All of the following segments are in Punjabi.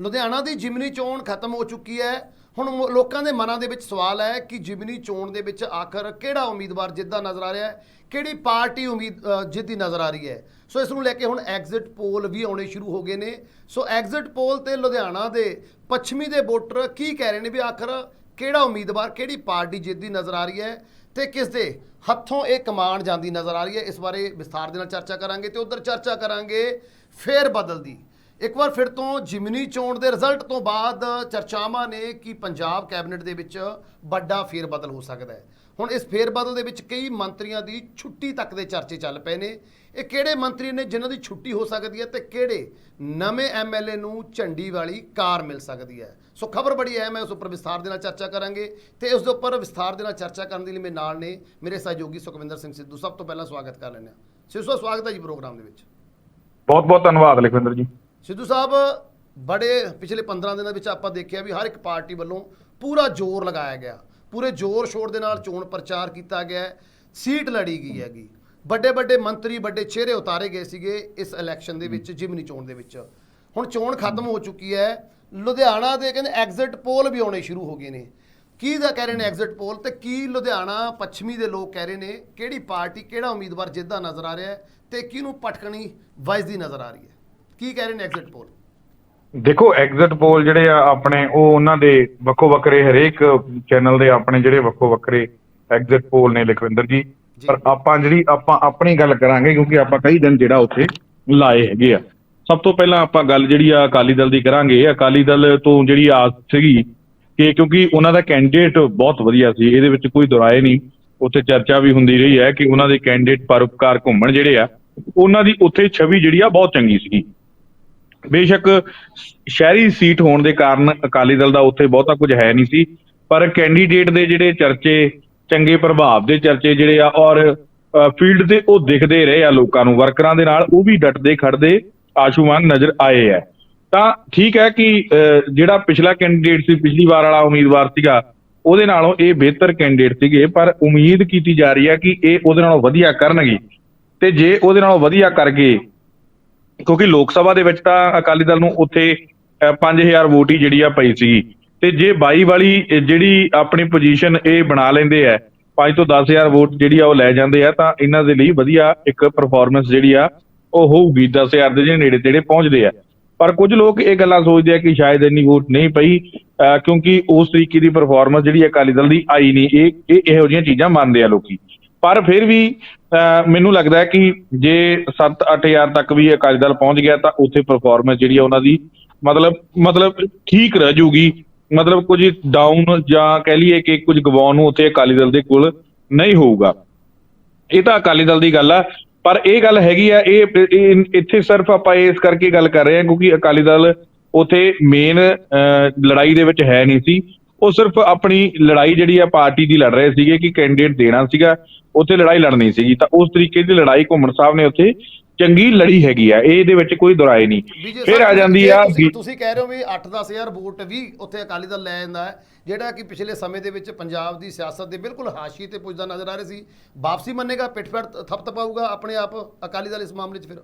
ਲੁਧਿਆਣਾ ਦੀ ਜਿਮਨੀ ਚੋਣ ਖਤਮ ਹੋ ਚੁੱਕੀ ਹੈ। ਹੁਣ ਲੋਕਾਂ ਦੇ ਮਨਾਂ ਦੇ ਵਿੱਚ ਸਵਾਲ ਹੈ ਕਿ ਜਿਮਨੀ ਚੋਣ ਦੇ ਵਿੱਚ ਆਖਰ ਕਿਹੜਾ ਉਮੀਦਵਾਰ ਜਿੱਤਦਾ ਨਜ਼ਰ ਆ ਰਿਹਾ ਹੈ, ਕਿਹੜੀ ਪਾਰਟੀ ਉਮੀਦ ਜਿੱਤਦੀ ਨਜ਼ਰ ਆ ਰਹੀ ਹੈ। ਸੋ ਇਸ ਨੂੰ ਲੈ ਕੇ ਹੁਣ ਐਗਜ਼ਿਟ ਪੋਲ ਵੀ ਆਉਣੇ ਸ਼ੁਰੂ ਹੋ ਗਏ ਨੇ। ਸੋ ਐਗਜ਼ਿਟ ਪੋਲ ਤੇ ਲੁਧਿਆਣਾ ਦੇ ਪੱਛਮੀ ਦੇ ਵੋਟਰ ਕੀ ਕਹਿ ਰਹੇ ਨੇ ਵੀ ਆਖਰ ਕਿਹੜਾ ਉਮੀਦਵਾਰ, ਕਿਹੜੀ ਪਾਰਟੀ ਜਿੱਤਦੀ ਨਜ਼ਰ ਆ ਰਹੀ ਹੈ ਤੇ ਕਿਸ ਦੇ ਹੱਥੋਂ ਇਹ ਕਮਾਂਡ ਜਾਂਦੀ ਨਜ਼ਰ ਆ ਰਹੀ ਹੈ, ਇਸ ਬਾਰੇ ਵਿਸਥਾਰ ਦੇ ਨਾਲ ਚਰਚਾ ਕਰਾਂਗੇ ਤੇ ਉਧਰ ਚਰਚਾ ਕਰਾਂਗੇ ਫੇਰ ਬਦਲ ਦੀ। ਇੱਕ ਵਾਰ ਫਿਰ ਤੋਂ ਜਿਮਨੀ ਚੋਣ ਦੇ ਰਿਜ਼ਲਟ ਤੋਂ ਬਾਅਦ ਚਰਚਾਵਾਂ ਨੇ ਕਿ ਪੰਜਾਬ ਕੈਬਨਿਟ ਦੇ ਵਿੱਚ ਵੱਡਾ ਫੇਰ ਬਦਲ ਹੋ ਸਕਦਾ ਹੈ। ਹੁਣ ਇਸ ਫੇਰ ਬਦਲ ਦੇ ਵਿੱਚ ਕਈ ਮੰਤਰੀਆਂ ਦੀ ਛੁੱਟੀ ਤੱਕ ਦੇ ਚਰਚੇ ਚੱਲ ਪਏ ਨੇ। ਇਹ ਕਿਹੜੇ ਮੰਤਰੀ ਨੇ ਜਿਨ੍ਹਾਂ ਦੀ ਛੁੱਟੀ ਹੋ ਸਕਦੀ ਹੈ ਤੇ ਕਿਹੜੇ ਨਵੇਂ ਐਮਐਲਏ ਨੂੰ ਝੰਡੀ ਵਾਲੀ ਕਾਰ ਮਿਲ ਸਕਦੀ ਹੈ? ਸੋ ਖਬਰ ਬੜੀ ਅਹਿਮ ਹੈ, ਉਸ ਉੱਪਰ ਵਿਸਥਾਰ ਦੇ ਨਾਲ ਚਰਚਾ ਕਰਾਂਗੇ ਤੇ ਉਸ ਦੇ ਉੱਪਰ ਵਿਸਥਾਰ ਦੇ ਨਾਲ ਚਰਚਾ ਕਰਨ ਦੇ ਲਈ ਮੇਰੇ ਨਾਲ ਨੇ ਮੇਰੇ ਸਹਿਯੋਗੀ ਸੁਖਵਿੰਦਰ ਸਿੰਘ ਸਿੱਧੂ। ਸਭ ਤੋਂ ਪਹਿਲਾਂ ਸਵਾਗਤ ਕਰ ਲੈਂਦੇ ਹਾਂ। ਸਿੱਧੂ ਸਵਾਗਤ ਹੈ ਜੀ ਪ੍ਰੋਗਰਾਮ ਦੇ ਵਿੱਚ। ਬਹੁਤ ਬਹੁਤ ਧੰਨਵਾਦ ਲਖਵਿੰਦਰ ਜੀ। ਸਿੱਧੂ ਸਾਹਿਬ, ਬੜੇ ਪਿਛਲੇ 15 ਦਿਨਾਂ ਵਿੱਚ ਆਪਾਂ ਦੇਖਿਆ ਵੀ ਹਰ ਇੱਕ ਪਾਰਟੀ ਵੱਲੋਂ ਪੂਰਾ ਜ਼ੋਰ ਲਗਾਇਆ ਗਿਆ। ਪੂਰੇ ਜ਼ੋਰ ਸ਼ੋਰ ਦੇ ਨਾਲ ਚੋਣ ਪ੍ਰਚਾਰ ਕੀਤਾ ਗਿਆ ਸੀਟ ਲੜੀ ਗਈ ਹੈਗੀ। ਵੱਡੇ ਵੱਡੇ ਮੰਤਰੀ, ਵੱਡੇ ਚਿਹਰੇ ਉਤਾਰੇ ਗਏ ਸੀਗੇ ਇਸ ਇਲੈਕਸ਼ਨ ਦੇ ਵਿੱਚ, ਜਿਮਨੀ ਚੋਣ ਦੇ ਵਿੱਚ। ਹੁਣ ਚੋਣ ਖਤਮ ਹੋ ਚੁੱਕੀ ਹੈ। ਲੁਧਿਆਣਾ ਦੇ ਕਹਿੰਦੇ ਐਗਜ਼ਿਟ ਪੋਲ ਵੀ ਆਉਣੇ ਸ਼ੁਰੂ ਹੋ ਗਏ ਨੇ। ਕੀ ਦਾ ਕਹਿ ਰਹੇ ਨੇ ਐਗਜ਼ਿਟ ਪੋਲ ਤੇ ਕੀ ਲੁਧਿਆਣਾ ਪੱਛਮੀ ਦੇ ਲੋਕ ਕਹਿ ਰਹੇ ਨੇ ਕਿਹੜੀ ਪਾਰਟੀ ਕਿਹੜਾ ਉਮੀਦਵਾਰ ਜਿੱਦਾਂ ਨਜ਼ਰ ਆ ਰਿਹਾ ਹੈ ਤੇ ਕਿਹਨੂੰ ਪਟਕਣੀ ਵਜਦੀ ਨਜ਼ਰ ਆ ਰਹੀ ਹੈ। ਕੀ ਕਹਿ ਰਹੇ ਨੇ ਐਗਜ਼ਿਟ ਪੋਲ ਦੇਖੋ ਐਗਜ਼ਿਟ ਪੋਲ ਜਿਹੜੇ ਆ ਆਪਣੇ ਉਹ ਉਹਨਾਂ ਦੇ ਵੱਖੋ ਵੱਖਰੇ ਹਰੇਕ ਚੈਨਲ ਦੇ ਆਪਣੇ ਜਿਹੜੇ ਵੱਖੋ ਵੱਖਰੇ ਐਗਜ਼ਿਟ ਪੋਲ ਨੇ ਲਖਵਿੰਦਰ ਜੀ। ਪਰ ਆਪਾਂ ਜਿਹੜੀ ਆਪਾਂ ਆਪਣੀ ਗੱਲ ਕਰਾਂਗੇ ਕਿਉਂਕਿ ਆਪਾਂ ਕਈ ਦਿਨ ਜਿਹੜਾ ਉੱਥੇ ਲਾਏ ਹੈਗੇ ਆ। ਸਭ ਤੋਂ ਪਹਿਲਾਂ ਆਪਾਂ ਗੱਲ ਜਿਹੜੀ ਆ ਅਕਾਲੀ ਦਲ ਦੀ ਕਰਾਂਗੇ। ਅਕਾਲੀ ਦਲ ਤੋਂ ਜਿਹੜੀ ਆਸ ਸੀਗੀ ਕਿ ਕਿਉਂਕਿ ਉਹਨਾਂ ਦਾ ਕੈਂਡੀਡੇਟ ਬਹੁਤ ਵਧੀਆ ਸੀ ਇਹਦੇ ਵਿੱਚ ਕੋਈ ਦੁਰਾਏ ਨਹੀਂ। ਉੱਥੇ ਚਰਚਾ ਵੀ ਹੁੰਦੀ ਰਹੀ ਹੈ ਕਿ ਉਹਨਾਂ ਦੇ ਕੈਂਡੀਡੇਟ ਪਰਉਪਕਾਰ ਘੁੰਮਣ ਜਿਹੜੇ ਆ ਉਹਨਾਂ ਦੀ ਉੱਥੇ ਛਵੀ ਜਿਹੜੀ ਆ ਬਹੁਤ ਚੰਗੀ ਸੀਗੀ। ਬੇਸ਼ੱਕ ਸ਼ਹਿਰੀ ਸੀਟ ਹੋਣ ਦੇ ਕਾਰਨ ਅਕਾਲੀ ਦਲ ਦਾ ਉੱਥੇ ਬਹੁਤਾ ਕੁਝ ਹੈ ਨਹੀਂ ਸੀ, ਪਰ ਕੈਂਡੀਡੇਟ ਦੇ ਜਿਹੜੇ ਚਰਚੇ, ਚੰਗੇ ਪ੍ਰਭਾਵ ਦੇ ਚਰਚੇ ਜਿਹੜੇ ਆ ਔਰ ਫੀਲਡ ਤੇ ਉਹ ਦਿਖਦੇ ਰਹੇ ਆ ਲੋਕਾਂ ਨੂੰ, ਵਰਕਰਾਂ ਦੇ ਨਾਲ ਉਹ ਵੀ ਡਟਦੇ ਖੜਦੇ ਆਸ਼ੂਮਾਨ ਨਜ਼ਰ ਆਏ ਆ। ਤਾਂ ਠੀਕ ਹੈ ਕਿ ਜਿਹੜਾ ਪਿਛਲਾ ਕੈਂਡੀਡੇਟ ਸੀ, ਪਿਛਲੀ ਵਾਰ ਵਾਲਾ ਉਮੀਦਵਾਰ ਸੀਗਾ, ਉਹਦੇ ਨਾਲੋਂ ਇਹ ਬਿਹਤਰ ਕੈਂਡੀਡੇਟ ਸੀਗੇ, ਪਰ ਉਮੀਦ ਕੀਤੀ ਜਾ ਰਹੀ ਹੈ ਕਿ ਇਹ ਉਹਦੇ ਨਾਲੋਂ ਵਧੀਆ ਕਰਨਗੇ। ਤੇ ਜੇ ਉਹਦੇ ਨਾਲੋਂ ਵਧੀਆ ਕਰਕੇ ਕਿਉਂਕਿ ਲੋਕ ਸਭਾ ਦੇ ਵਿੱਚ ਤਾਂ ਅਕਾਲੀ ਦਲ ਨੂੰ ਉੱਥੇ ਅਹ, 5000 ਵੋਟ ਹੀ ਜਿਹੜੀ ਆ ਪਈ ਸੀਗੀ। ਤੇ ਜੇ 22 ਵਾਲੀ ਜਿਹੜੀ ਆਪਣੀ ਪੋਜੀਸ਼ਨ ਇਹ ਬਣਾ ਲੈਂਦੇ ਆ 5 ਤੋਂ 10000 ਵੋਟ ਜਿਹੜੀ ਆ ਉਹ ਲੈ ਜਾਂਦੇ ਆ ਤਾਂ ਇਹਨਾਂ ਦੇ ਲਈ ਵਧੀਆ ਇੱਕ ਪਰਫਾਰਮੈਂਸ ਜਿਹੜੀ ਆ ਉਹ ਹੋਊਗੀ 10000 ਦੇ ਜਿਹੜੇ ਨੇੜੇ ਤੇੜੇ ਪਹੁੰਚਦੇ ਆ। ਪਰ ਕੁਝ ਲੋਕ ਇਹ ਗੱਲਾਂ ਸੋਚਦੇ ਆ ਕਿ ਸ਼ਾਇਦ ਇੰਨੀ ਵੋਟ ਨਹੀਂ ਪਈ ਅਹ, ਕਿਉਂਕਿ ਉਸ ਤਰੀਕੇ ਦੀ ਪਰਫਾਰਮੈਂਸ ਜਿਹੜੀ ਅਕਾਲੀ ਦਲ ਦੀ ਆਈ ਨਹੀਂ। ਇਹ ਇਹ ਇਹੋ ਜਿਹੀਆਂ ਚੀਜ਼ਾਂ ਮੰਨਦੇ ਆ ਲੋਕੀ। ਪਰ ਫਿਰ ਵੀ ਮੈਨੂੰ ਲੱਗਦਾ ਹੈ ਕਿ ਜੇ 7-8000 ਤੱਕ ਵੀ ਅਕਾਲੀ ਦਲ ਪਹੁੰਚ ਗਿਆ ਤਾਂ ਉੱਥੇ ਪਰਫਾਰਮੈਂਸ ਜਿਹੜੀ ਆ ਉਹਨਾਂ ਦੀ ਮਤਲਬ ਮਤਲਬ ਠੀਕ ਰਹਿ ਜੂਗੀ ਮਤਲਬ ਕੁਝ ਡਾਊਨ ਜਾਂ ਕਹਿ ਲਈਏ ਕਿ ਕੁਝ ਗਵਾਉਣ ਨੂੰ ਉੱਥੇ ਅਕਾਲੀ ਦਲ ਦੇ ਕੋਲ ਨਹੀਂ ਹੋਊਗਾ। ਇਹ ਤਾਂ ਅਕਾਲੀ ਦਲ ਦੀ ਗੱਲ ਆ, ਪਰ ਇਹ ਗੱਲ ਹੈਗੀ ਆ, ਇਹ ਇੱਥੇ ਸਿਰਫ ਆਪਾਂ ਇਸ ਕਰਕੇ ਗੱਲ ਕਰ ਰਹੇ ਹਾਂ ਕਿਉਂਕਿ ਅਕਾਲੀ ਦਲ ਉਥੇ ਮੇਨ ਲੜਾਈ ਦੇ ਵਿੱਚ ਹੈ ਨਹੀਂ ਸੀ। ਉਹ ਸਿਰਫ ਆਪਣੀ ਲੜਾਈ ਜਿਹੜੀ ਆ ਪਾਰਟੀ ਦੀ ਲੜ ਰਹੇ ਸੀਗੇ ਕਿ ਕੈਂਡੀਡੇਟ ਦੇਣਾ ਸੀਗਾ ਉੱਥੇ ਲੜਾਈ ਲੜਨੀ ਸੀਗੀ। ਤਾਂ ਉਸ ਤਰੀਕੇ ਦੀ ਲੜਾਈ ਘੁੰਮਣ ਸਾਹਿਬ ਨੇ ਉੱਥੇ ਚੰਗੀ ਲੜੀ ਹੈਗੀ ਆ। ਇਹ ਇਹਦੇ ਵਿੱਚ ਕੋਈ ਦੁਰਾਏ ਨਹੀਂ। ਫਿਰ ਆ ਜਾਂਦੀ ਆ ਤੁਸੀਂ- ਕਹਿ ਰਹੇ ਹੋ ਵੀ 8-10000 ਵੋਟ ਵੀ ਉੱਥੇ ਅਕਾਲੀ ਦਲ ਲੈ ਜਾਂਦਾ ਹੈ ਜਿਹੜਾ ਕਿ ਪਿਛਲੇ ਸਮੇਂ ਦੇ ਵਿੱਚ ਪੰਜਾਬ ਦੀ ਸਿਆਸਤ ਦੇ ਬਿਲਕੁਲ ਹਾਸ਼ੀਏ ਤੇ ਪੁੱਜਦਾ ਨਜ਼ਰ ਆ ਰਿਹਾ ਸੀ। ਵਾਪਸੀ ਮੰਨੇਗਾ ਪਿੱਠ-ਪਿੱਠ ਥਪਥਪਾਊਗਾ ਆਪਣੇ ਆਪ ਅਕਾਲੀ ਦਲ ਇਸ ਮਾਮਲੇ 'ਚ ਫਿਰ?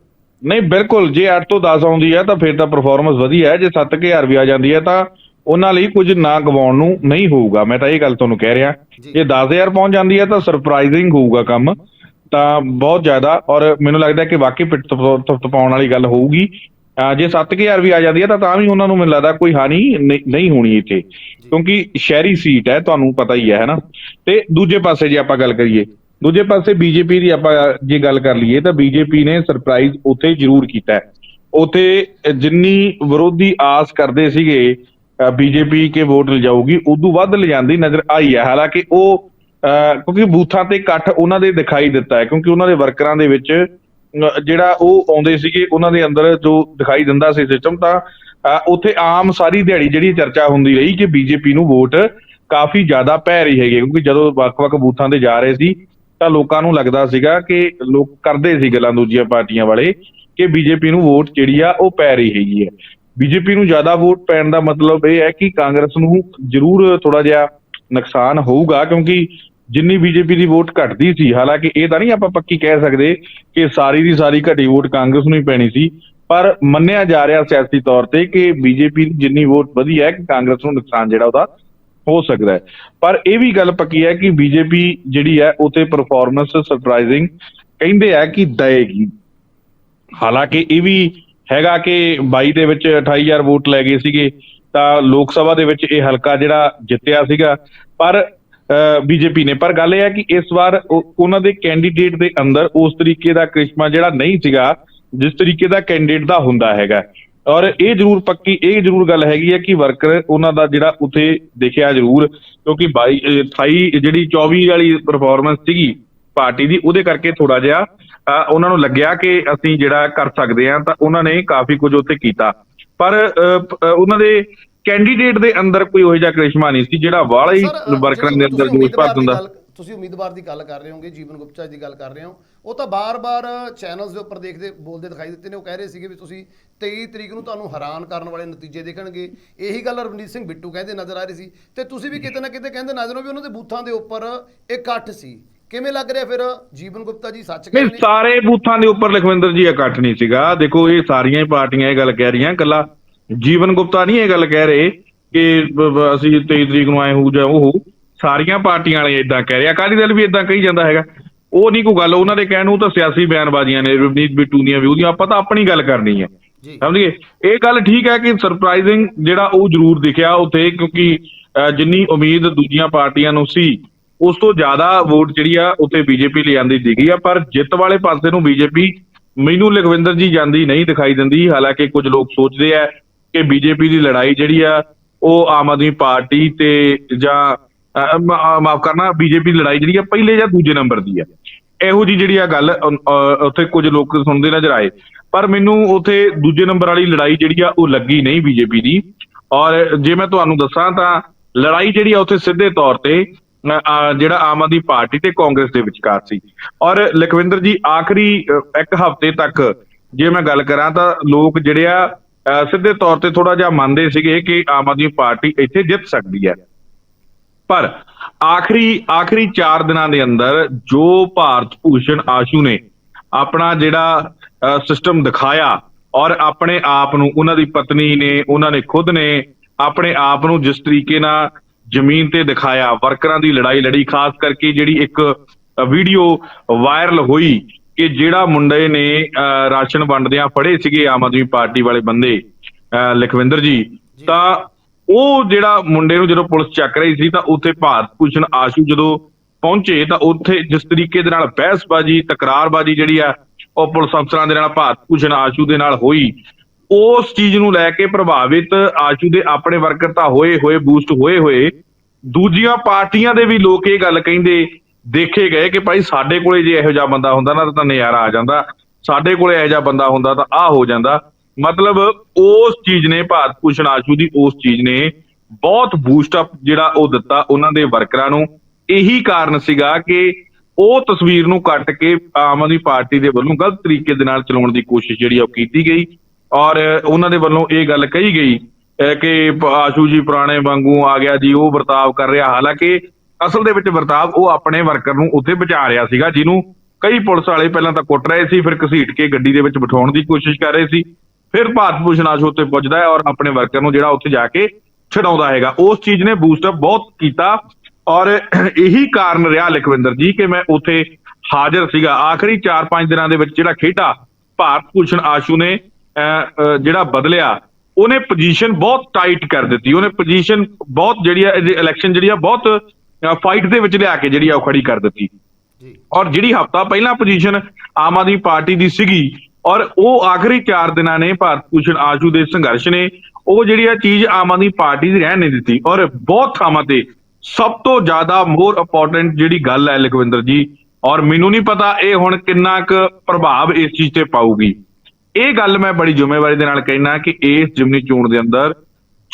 ਨਹੀਂ ਬਿਲਕੁਲ। ਜੇ 8 ਤੋਂ 10 ਆਉਂਦੀ ਹੈ ਤਾਂ ਫਿਰ ਤਾਂ ਪਰਫਾਰਮੈਂਸ ਵਧੀਆ ਹੈ। ਜੇ 7000 ਵੀ ਆ ਜਾਂਦੀ ਹੈ ਤਾਂ ਉਹਨਾਂ ਲਈ ਕੁਝ ਨਾ ਗਵਾਉਣ ਨੂੰ ਨਹੀਂ ਹੋਊਗਾ। ਮੈਂ ਤਾਂ ਇਹ ਗੱਲ ਤੁਹਾਨੂੰ ਕਹਿ ਰਿਹਾ। ਜੀ। ਜੇ 10000 ਪਹੁੰਚ ਜਾਂਦੀ ਹੈ ਤਾਂ ਸਰਪ੍ਰਾਈਜ਼ਿੰਗ ਹੋਊਗਾ ਕੰਮ। ਤਾਂ ਬਹੁਤ ਜ਼ਿਆਦਾ। ਔਰ ਮੈਨੂੰ ਲੱਗਦਾ ਕਿ ਵਾਕਈ ਪਿੱਟ ਤਪਾਉਣ ਵਾਲੀ ਗੱਲ ਹੋਊਗੀ। ਜੇ 7000 ਵੀ ਆ ਜਾਂਦੀ ਹੈ ਤਾਂ ਤਾਂ ਵੀ ਉਹਨਾਂ ਨੂੰ ਮੈਨੂੰ ਲੱਗਦਾ ਕੋਈ ਹਾਨੀ ਨਹੀਂ ਨਹੀਂ ਹੋਣੀ ਇੱਥੇ। ਕਿਉਂਕਿ ਸ਼ਹਿਰੀ ਸੀਟ ਹੈ ਤੁਹਾਨੂੰ ਪਤਾ ਹੀ ਹੈ ਹੈਨਾ ਤੇ ਦੂਜੇ ਪਾਸੇ ਜੇ ਆਪਾਂ ਗੱਲ ਕਰੀਏ ਦੂਜੇ ਪਾਸੇ ਬੀਜੇਪੀ ਦੀ ਆਪਾਂ ਜੇ ਗੱਲ ਕਰ ਲਈਏ ਤਾਂ ਬੀਜੇਪੀ ਨੇ ਸਰਪ੍ਰਾਈਜ਼ ਉੱਥੇ ਜ਼ਰੂਰ ਕੀਤਾ ਹੈ। ਉੱਥੇ ਜਿੰਨੀ ਵਿਰੋਧੀ ਆਸ ਕਰਦੇ ਸੀਗੇ ਬੀਜੇਪੀ ਕੇ ਵੋਟ ਲਿਜਾਊਗੀ ਉਦੋਂ ਵੱਧ ਲਿਜਾਂਦੀ ਨਜ਼ਰ ਆਈ ਹੈ। ਹਾਲਾਂਕਿ ਉਹ ਅਹ, ਕਿਉਂਕਿ ਬੂਥਾਂ ਤੇ ਇਕੱਠ ਉਹਨਾਂ ਦੇ ਦਿਖਾਈ ਦਿੱਤਾ ਹੈ ਕਿਉਂਕਿ ਉਹਨਾਂ ਦੇ ਵਰਕਰਾਂ ਦੇ ਵਿੱਚ ਜਿਹੜਾ ਉਹ ਆਉਂਦੇ ਸੀਗੇ ਉਹਨਾਂ ਦੇ ਅੰਦਰ ਜੋ ਦਿਖਾਈ ਦਿੰਦਾ ਸੀ ਸਿਸਟਮ ਤਾਂ ਅਹ, ਉੱਥੇ ਆਮ ਸਾਰੀ ਦਿਹਾੜੀ ਜਿਹੜੀ ਚਰਚਾ ਹੁੰਦੀ ਰਹੀ ਕਿ ਬੀਜੇਪੀ ਨੂੰ ਵੋਟ ਕਾਫੀ ਜ਼ਿਆਦਾ ਪੈ ਰਹੀ ਹੈਗੀ ਕਿਉਂਕਿ ਜਦੋਂ ਵੱਖ-ਵੱਖ ਬੂਥਾਂ ਤੇ ਜਾ ਰਹੇ ਸੀ ਤਾਂ ਲੋਕਾਂ ਨੂੰ ਲੱਗਦਾ ਸੀਗਾ ਕਿ ਲੋਕ ਕਰਦੇ ਸੀ ਗੱਲਾਂ ਦੂਜੀਆਂ ਪਾਰਟੀਆਂ ਵਾਲੇ ਕਿ ਬੀਜੇਪੀ ਨੂੰ ਵੋਟ ਜਿਹੜੀ ਆ ਉਹ ਪੈ ਰਹੀ ਹੈਗੀ ਹੈ। ਬੀਜੇਪੀ ਨੂੰ ਜ਼ਿਆਦਾ ਵੋਟ ਪੈਣ ਦਾ ਮਤਲਬ ਇਹ ਹੈ ਕਿ ਕਾਂਗਰਸ ਨੂੰ ਜ਼ਰੂਰ ਥੋੜਾ ਜਿਹਾ ਨੁਕਸਾਨ ਹੋਊਗਾ, ਕਿਉਂਕਿ ਜਿੰਨੀ ਬੀਜੇਪੀ ਦੀ ਵੋਟ ਘਟਦੀ ਸੀ, ਹਾਲਾਂਕਿ ਇਹ ਤਾਂ ਨਹੀਂ ਆਪਾਂ ਪੱਕੀ ਕਹਿ ਸਕਦੇ ਕਿ ਸਾਰੀ ਦੀ ਸਾਰੀ ਘਟੀ ਵੋਟ ਕਾਂਗਰਸ ਨੂੰ ਹੀ ਪੈਣੀ ਸੀ, ਪਰ ਮੰਨਿਆ ਜਾ ਰਿਹਾ ਸਿਆਸੀ ਤੌਰ ਤੇ ਕਿ ਬੀਜੇਪੀ ਦੀ ਜਿੰਨੀ ਵੋਟ ਵਧੀ ਹੈ ਕਿ ਕਾਂਗਰਸ ਨੂੰ ਨੁਕਸਾਨ ਜਿਹੜਾ ਉਹਦਾ ਹੋ ਸਕਦਾ ਹੈ। ਪਰ ਇਹ ਵੀ ਗੱਲ ਪੱਕੀ ਹੈ ਕਿ ਬੀਜੇਪੀ ਜਿਹੜੀ ਹੈ ਉਤੇ ਪਰਫਾਰਮੈਂਸ ਸਰਪ੍ਰਾਈਜ਼ਿੰਗ ਕਹਿੰਦੇ ਆ ਕਿ ਦਏਗੀ। ਹਾਲਾਂਕਿ ਇਹ ਵੀ ਹੈਗਾ ਕਿ 22 ਦੇ ਵਿੱਚ 28000 ਵੋਟ ਲੈ ਗਏ ਸੀਗੇ, ਤਾਂ ਲੋਕ ਸਭਾ ਦੇ ਵਿੱਚ ਇਹ ਹਲਕਾ ਜਿਹੜਾ ਜਿੱਤਿਆ ਸੀਗਾ। ਪਰ ਬੀਜੇਪੀ ਨੇ, ਪਰ ਗੱਲ ਇਹ ਹੈ ਕਿ ਇਸ ਵਾਰ ਉਹਨਾਂ ਦੇ ਕੈਂਡੀਡੇਟ ਦੇ ਅੰਦਰ ਉਸ ਤਰੀਕੇ ਦਾ ਕ੍ਰਿਸ਼ਮਾ ਜਿਹੜਾ ਨਹੀਂ ਸੀਗਾ, ਜਿਸ ਤਰੀਕੇ ਦਾ ਕੈਂਡੀਡੇਟ ਦਾ ਹੁੰਦਾ ਹੈਗਾ। ਔਰ ਇਹ ਜ਼ਰੂਰ ਪੱਕੀ, ਇਹ ਜ਼ਰੂਰ ਗੱਲ ਹੈਗੀ ਹੈ ਕਿ ਵਰਕਰ ਉਹਨਾਂ ਦਾ ਜਿਹੜਾ ਉਥੇ ਦੇਖਿਆ ਜ਼ਰੂਰ, ਕਿਉਂਕਿ 22 ਅਹ 28 ਜਿਹੜੀ 24 ਵਾਲੀ ਪਰਫਾਰਮੈਂਸ ਸੀਗੀ ਪਾਰਟੀ ਦੀ ਉਹਦੇ ਕਰਕੇ ਥੋੜਾ ਜਿਹਾ ਉਹਨਾਂ ਨੂੰ ਲੱਗਿਆ ਕਿ ਅਸੀਂ ਜਿਹੜਾ ਕਰ ਸਕਦੇ ਹਾਂ ਤਾਂ ਉਹਨਾਂ ਨੇ ਕਾਫੀ ਕੁਝ ਉੱਥੇ ਕੀਤਾ। ਪਰ ਉਹਨਾਂ ਦੇ ਕੈਂਡੀਡੇਟ ਦੇ ਅੰਦਰ ਕੋਈ ਉਹੋ ਜਿਹਾ ਕ੍ਰਿਸ਼ਮਾ ਨਹੀਂ ਸੀ ਜਿਹੜਾ ਵਾਲਾ ਹੀ ਵਰਕਰਾਂ ਦੇ ਅੰਦਰ ਜੋਸ਼ ਭਰ ਦਿੰਦਾ। ਗੱਲ- ਤੁਸੀਂ ਉਮੀਦਵਾਰ ਦੀ ਗੱਲ ਕਰ ਰਹੇ ਹੋਗੇ ਜੀਵਨ ਗੁਪਤਾ ਦੀ ਗੱਲ ਕਰ ਰਹੇ ਹੋ ਉਹ ਤਾਂ ਬਾਰ-ਬਾਰ ਚੈਨਲਸ ਦੇ ਉੱਪਰ ਦੇਖਦੇ ਬੋਲਦੇ ਦਿਖਾਈ ਦਿੱਤੇ ਨੇ ਉਹ ਕਹਿ ਰਹੇ ਸੀਗੇ ਵੀ ਤੁਸੀਂ 23 ਤਰੀਕ ਨੂੰ ਤੁਹਾਨੂੰ ਹੈਰਾਨ ਕਰਨ ਵਾਲੇ ਨਤੀਜੇ ਦੇਖਣਗੇ। ਇਹੀ ਗੱਲ ਰਵਨੀਤ ਸਿੰਘ ਬਿੱਟੂ ਕਹਿੰਦੇ ਨਜ਼ਰ ਆ ਰਹੀ ਸੀ ਤੇ ਤੁਸੀਂ ਵੀ ਕਿਤੇ ਨਾ ਕਿਤੇ ਕਹਿੰਦੇ ਨਜ਼ਰ ਹੋ ਵੀ ਉਹਨਾਂ ਦੇ ਬੂਥਾਂ ਦੇ ਉੱਪਰ ਇਕੱਠ ਸੀ। ਕਿਵੇਂ ਲੱਗ ਰਿਹਾ ਫਿਰ? ਜੀਵਨ ਗੁਪਤਾ ਜੀ ਸੱਚ ਨਹੀਂ ਕਹਿੰਦੇ ਨੇ ਸਾਰੇ ਬੂਥਾਂ ਦੇ ਉੱਪਰ ਲਖਵਿੰਦਰ ਜੀ ਇਕੱਠ ਨਹੀਂ ਸੀਗਾ। ਦੇਖੋ ਇਹ ਸਾਰੀਆਂ ਹੀ ਪਾਰਟੀਆਂ ਇਹ ਗੱਲ ਕਹਿ ਰਹੀਆਂ ਕੱਲਾ ਜੀਵਨ ਗੁਪਤਾ ਨਹੀਂ ਇਹ ਗੱਲ ਕਹਿ ਰਹੇ ਕਿ ਅਸੀਂ 23 ਤਰੀਕ ਨੂੰ ਆਏ ਹੋ ਜਾਂ ਉਹ ਸਾਰੀਆਂ ਪਾਰਟੀਆਂ ਵਾਲੇ ਇਦਾਂ ਕਹਿ ਰਹੇ ਅਕਾਲੀ ਦਲ ਵੀ ਇਦਾਂ ਕਹੀ ਜਾਂਦਾ ਹੈਗਾ। ਉਹ ਨਹੀਂ ਕੋਈ ਗੱਲ ਉਹਨਾਂ ਦੇ ਕਹਿਣ ਨੂੰ ਤਾਂ ਸਿਆਸੀ ਬਿਆਨਬਾਜ਼ੀਆਂ ਨੇ ਰਵਨੀਤ ਬਿੱਟੂ ਦੀਆਂ ਵੀ ਉਹਦੀਆਂ ਆਪਾਂ ਤਾਂ ਆਪਣੀ ਗੱਲ ਕਰਨੀ ਹੈ ਸਮਝ ਗਏ ਇਹ ਗੱਲ ਠੀਕ ਹੈ ਕਿ ਸਰਪ੍ਰਾਈਜ਼ਿੰਗ ਜਿਹੜਾ ਉਹ ਜ਼ਰੂਰ ਦਿਖਿਆ ਉੱਥੇ ਕਿਉਂਕਿ ਜਿੰਨੀ ਉਮੀਦ ਦੂਜੀਆਂ ਪਾਰਟੀਆਂ ਨੂੰ ਸੀ ਉਸ ਤੋਂ ਜ਼ਿਆਦਾ ਵੋਟ ਜਿਹੜੀ ਆ ਉੱਥੇ ਬੀਜੇਪੀ ਲਿਆਂਦੀ ਦਿਖੀ ਆ, ਪਰ ਜਿੱਤ ਵਾਲੇ ਪਾਸੇ ਨੂੰ ਬੀਜੇਪੀ ਮੈਨੂੰ ਲਖਵਿੰਦਰ ਜੀ ਜਾਂਦੀ ਨਹੀਂ ਦਿਖਾਈ ਦਿੰਦੀ। ਹਾਲਾਂਕਿ ਕੁਝ ਲੋਕ ਸੋਚਦੇ ਆ ਕਿ ਬੀਜੇਪੀ ਦੀ ਲੜਾਈ ਜਿਹੜੀ ਆ, ਉਹ ਆਮ ਆਦਮੀ ਪਾਰਟੀ ਤੇ ਜਾਂ ਮਾਫ ਕਰਨਾ, ਬੀਜੇਪੀ ਦੀ ਲੜਾਈ ਜਿਹੜੀ ਆ ਪਹਿਲੇ ਜਾਂ ਦੂਜੇ ਨੰਬਰ ਦੀ ਆ। ਇਹੋ ਜੀ ਜਿਹੜੀ ਆ ਗੱਲ ਉੱਥੇ ਕੁਝ ਲੋਕ ਸੁਣਦੇ ਨਜ਼ਰ ਆਏ। ਪਰ ਮੈਨੂੰ ਉੱਥੇ ਦੂਜੇ ਨੰਬਰ ਵਾਲੀ ਲੜਾਈ ਜਿਹੜੀ ਆ, ਉਹ ਲੱਗੀ ਨਹੀਂ ਬੀਜੇਪੀ ਦੀ। ਔਰ ਜੇ ਮੈਂ ਤੁਹਾਨੂੰ ਦੱਸਾਂ ਤਾਂ ਲੜਾਈ ਜਿਹੜੀ ਆ ਉੱਥੇ ਸਿੱਧੇ ਤੌਰ ਤੇ ਜਿਹੜਾ ਆਮ ਆਦਮੀ ਪਾਰਟੀ ਤੇ ਕਾਂਗਰਸ ਦੇ ਵਿਚਕਾਰ ਸੀ। ਔਰ ਲਖਵਿੰਦਰ ਜੀ, ਆਖਰੀ ਇੱਕ ਹਫ਼ਤੇ ਤੱਕ ਜੇ ਮੈਂ ਗੱਲ ਕਰਾਂ ਤਾਂ ਲੋਕ ਜਿਹੜੇ ਆ ਸਿੱਧੇ ਤੌਰ ਤੇ ਥੋੜਾ ਜਿਹਾ ਮੰਨਦੇ ਸੀਗੇ ਕਿ ਆਮ ਆਦਮੀ ਪਾਰਟੀ ਇੱਥੇ ਜਿੱਤ ਸਕਦੀ ਹੈ। ਪਰ ਆਖਰੀ ਆਖਰੀ 4 ਦਿਨਾਂ ਦੇ ਅੰਦਰ ਜੋ ਭਾਰਤ ਭੂਸ਼ਣ ਆਸ਼ੂ ਨੇ ਆਪਣਾ ਜਿਹੜਾ ਸਿਸਟਮ ਦਿਖਾਇਆ ਔਰ ਆਪਣੇ ਆਪ ਨੂੰ, ਉਹਨਾਂ ਦੀ ਪਤਨੀ ਨੇ, ਉਹਨਾਂ ਨੇ ਖੁਦ ਨੇ ਆਪਣੇ ਆਪ ਨੂੰ ਜਿਸ ਤਰੀਕੇ ਨਾਲ ਜ਼ਮੀਨ ਤੇ ਦਿਖਾਇਆ ਵਰਕਰਾਂ ਦੀ ਲੜਾਈ ਲੜੀ ਖਾਸ ਕਰਕੇ ਜਿਹੜੀ ਇੱਕ ਵੀਡੀਓ ਵਾਇਰਲ ਹੋਈ ਕਿ ਜਿਹੜਾ ਮੁੰਡੇ ਨੇ ਰਾਸ਼ਨ ਵੰਡਦਿਆਂ ਫੜੇ ਸੀਗੇ ਆਮ ਆਦਮੀ ਪਾਰਟੀ ਵਾਲੇ ਬੰਦੇ ਲਖਵਿੰਦਰ ਜੀ। ਤਾਂ ਉਹ ਜਿਹੜਾ ਮੁੰਡੇ ਨੂੰ ਜਦੋਂ ਪੁਲਿਸ ਚੱਕ ਰਹੀ ਸੀ ਤਾਂ ਉੱਥੇ ਭਾਰਤ ਭੂਸ਼ਣ ਆਸ਼ੂ ਜਦੋਂ ਪਹੁੰਚੇ ਤਾਂ ਉੱਥੇ ਜਿਸ ਤਰੀਕੇ ਦੇ ਨਾਲ ਬਹਿਸਬਾਜ਼ੀ ਤਕਰਾਰਬਾਜ਼ੀ ਜਿਹੜੀ ਆ ਉਹ ਪੁਲਿਸ ਅਫਸਰਾਂ ਦੇ ਨਾਲ ਭਾਰਤ ਭੂਸ਼ਣ ਆਸ਼ੂ ਦੇ ਨਾਲ ਹੋਈ। ਉਸ ਚੀਜ਼ ਨੂੰ ਲੈ ਕੇ ਪ੍ਰਭਾਵਿਤ ਆਸ਼ੂ ਦੇ ਆਪਣੇ ਵਰਕਰ ਤਾਂ ਹੋਏ ਹੋਏ, ਬੂਸਟ ਹੋਏ ਹੋਏ, ਦੂਜੀਆਂ ਪਾਰਟੀਆਂ ਦੇ ਵੀ ਲੋਕ ਇਹ ਗੱਲ ਕਹਿੰਦੇ, ਦੇਖੇ ਗਏ ਕਿ ਭਾਈ ਸਾਡੇ ਕੋਲੇ ਜੇ ਇਹੋ ਜਿਹਾ ਬੰਦਾ ਹੁੰਦਾ ਨਾ ਤਾਂ ਨਜ਼ਾਰਾ ਆ ਜਾਂਦਾ, ਸਾਡੇ ਕੋਲੇ ਇਹੋ ਜਿਹਾ ਬੰਦਾ ਹੁੰਦਾ ਤਾਂ ਆ ਹੋ ਜਾਂਦਾ। ਮਤਲਬ ਉਸ ਚੀਜ਼ ਨੇ ਭਾਰਤ ਭੂਸ਼ਣ ਆਸ਼ੂ ਦੀ ਉਸ ਚੀਜ਼ ਨੇ ਬਹੁਤ ਬੂਸਟ ਅਪ ਜਿਹੜਾ ਉਹ ਦਿੱਤਾ ਉਹਨਾਂ ਦੇ ਵਰਕਰਾਂ ਨੂੰ। ਇਹੀ ਕਾਰਨ ਸੀਗਾ ਕਿ ਉਹ ਤਸਵੀਰ ਨੂੰ ਕੱਟ ਕੇ ਆਮ ਆਦਮੀ ਪਾਰਟੀ ਦੇ ਵੱਲੋਂ ਗਲਤ ਤਰੀਕੇ ਦੇ ਨਾਲ ਚਲਾਉਣ ਦੀ ਕੋਸ਼ਿਸ਼ ਜਿਹੜੀ ਆ ਉਹ ਕੀਤੀ ਗਈ। ਔਰ ਉਹਨਾਂ ਦੇ ਵੱਲੋਂ ਇਹ ਗੱਲ ਕਹੀ ਗਈ ਕਿ ਆਸ਼ੂ ਜੀ ਪੁਰਾਣੇ ਵਾਂਗੂ ਆ ਗਿਆ ਜੀ, ਉਹ ਵਰਤਾਵ ਕਰ ਰਿਹਾ। ਹਾਲਾਂਕਿ ਅਸਲ ਦੇ ਵਿੱਚ ਵਰਤਾਵ ਉਹ ਆਪਣੇ ਵਰਕਰ ਨੂੰ ਉੱਥੇ ਬਚਾ ਰਿਹਾ ਸੀਗਾ, ਜਿਹਨੂੰ ਕਈ ਪੁਲਿਸ ਵਾਲੇ ਪਹਿਲਾਂ ਤਾਂ ਕੁੱਟ ਰਹੇ ਸੀ, ਫਿਰ ਘਸੀਟ ਕੇ ਗੱਡੀ ਦੇ ਵਿੱਚ ਬਿਠਾਉਣ ਦੀ ਕੋਸ਼ਿਸ਼ ਕਰ ਰਹੇ ਸੀ। ਫਿਰ ਭਾਰਤ ਭੂਸ਼ਣ ਆਸ਼ੂ ਉੱਤੇ ਪੁੱਜਦਾ ਹੈ ਔਰ ਆਪਣੇ ਵਰਕਰ ਨੂੰ ਜਿਹੜਾ ਉੱਥੇ ਜਾ ਕੇ ਛਡਾਉਂਦਾ ਹੈਗਾ। ਉਸ ਚੀਜ਼ ਨੇ ਬੂਸਟ ਅਪ ਬਹੁਤ ਕੀਤਾ ਔਰ ਇਹੀ ਕਾਰਨ ਰਿਹਾ ਲਖਵਿੰਦਰ ਜੀ ਕਿ ਮੈਂ ਉੱਥੇ ਹਾਜ਼ਰ ਸੀਗਾ। ਆਖਰੀ 4-5 ਦਿਨਾਂ ਦੇ ਵਿੱਚ ਜਿਹੜਾ ਖੇਡਾ ਭਾਰਤ ਭੂਸ਼ਣ ਆਸ਼ੂ ਨੇ ਜਿਹੜਾ ਬਦਲਿਆ ਉਹਨੇ ਪੋਜੀਸ਼ਨ ਬਹੁਤ ਟਾਈਟ ਕਰ ਦਿੱਤੀ। ਉਹਨੇ ਪੋਜੀਸ਼ਨ ਬਹੁਤ ਜਿਹੜੀ ਆ ਇਲੈਕਸ਼ਨ ਜਿਹੜੀ ਆ ਬਹੁਤ ਫਾਈਟ ਦੇ ਵਿੱਚ ਲਿਆ ਕੇ ਜਿਹੜੀ ਆ ਉਹ ਖੜੀ ਕਰ ਦਿੱਤੀ। ਜੀ। ਔਰ ਜਿਹੜੀ ਹਫਤਾ ਪਹਿਲਾਂ ਪੋਜੀਸ਼ਨ ਆਮ ਆਦਮੀ ਪਾਰਟੀ ਦੀ ਸੀਗੀ ਔਰ ਉਹ ਆਖਰੀ 4 ਦਿਨਾਂ ਨੇ ਭਾਰਤ ਭੂਸ਼ਣ ਆਸ਼ੂ ਦੇ ਸੰਘਰਸ਼ ਨੇ ਉਹ ਜਿਹੜੀ ਆ ਚੀਜ਼ ਆਮ ਆਦਮੀ ਪਾਰਟੀ ਦੀ ਰਹਿਣ ਨਹੀਂ ਦਿੱਤੀ। ਔਰ ਬਹੁਤ ਥਾਵਾਂ ਤੇ ਸਭ ਤੋਂ ਜ਼ਿਆਦਾ ਮੋਰ ਇੰਪੋਰਟੈਂਟ ਜਿਹੜੀ ਗੱਲ ਹੈ ਲਖਵਿੰਦਰ ਜੀ ਔਰ ਮੈਨੂੰ ਨਹੀਂ ਪਤਾ ਇਹ ਹੁਣ ਕਿੰਨਾ ਕੁ ਪ੍ਰਭਾਵ ਇਸ ਚੀਜ਼ ਤੇ ਪਾਊਗੀ। ਇਹ ਗੱਲ ਮੈਂ ਬੜੀ ਜ਼ਿੰਮੇਵਾਰੀ ਦੇ ਨਾਲ ਕਹਿਣਾ ਕਿ ਇਸ ਜਿਮਨੀ ਚੋਣ ਦੇ ਅੰਦਰ